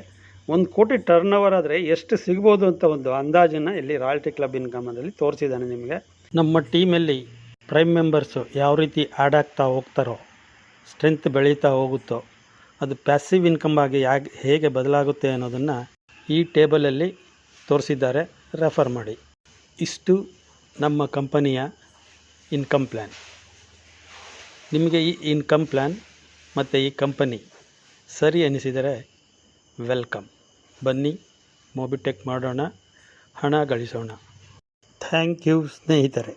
ಒಂದು ಕೋಟಿ ಟರ್ನ್ ಓವರ್ ಆದರೆ ಎಷ್ಟು ಸಿಗ್ಬೋದು ಅಂತ ಒಂದು ಅಂದಾಜನ್ನ ಇಲ್ಲಿ ರಾಯಲ್ಟಿ ಕ್ಲಬ್ ಇನ್ಕಮಲ್ಲಿ ತೋರಿಸಿದ್ದಾನೆ ನಿಮಗೆ. ನಮ್ಮ ಟೀಮಲ್ಲಿ ಪ್ರೈಮ್ ಮೆಂಬರ್ಸು ಯಾವ ರೀತಿ ಆ್ಯಡ್ ಆಗ್ತಾ ಹೋಗ್ತಾರೋ ಸ್ಟ್ರೆಂತ್ ಬೆಳೀತಾ ಹೋಗುತ್ತೋ, ಅದು ಪ್ಯಾಸಿವ್ ಇನ್ಕಮ್ ಆಗಿ ಯಾಕೆ ಹೇಗೆ ಬದಲಾಗುತ್ತೆ ಅನ್ನೋದನ್ನು ಈ ಟೇಬಲಲ್ಲಿ ತೋರಿಸಿದ್ದಾರೆ. ರೆಫರ್ ಮಾಡಿ. ಇಷ್ಟು ನಮ್ಮ ಕಂಪನಿಯ ಇನ್ಕಮ್ ಪ್ಲ್ಯಾನ್ ನಿಮಗೆ ಈ ಇನ್ಕಮ್ ಪ್ಲ್ಯಾನ್ ಮತ್ತು ಈ ಕಂಪನಿ ಸರಿ ಅನಿಸಿದರೆ ವೆಲ್ಕಮ್ ಬನ್ನಿ ಮೊಬಿಟೆಕ್ ಮಾಡೋಣ, ಹಣ ಗಳಿಸೋಣ. ಥ್ಯಾಂಕ್ ಯು ಸ್ನೇಹಿತರೆ.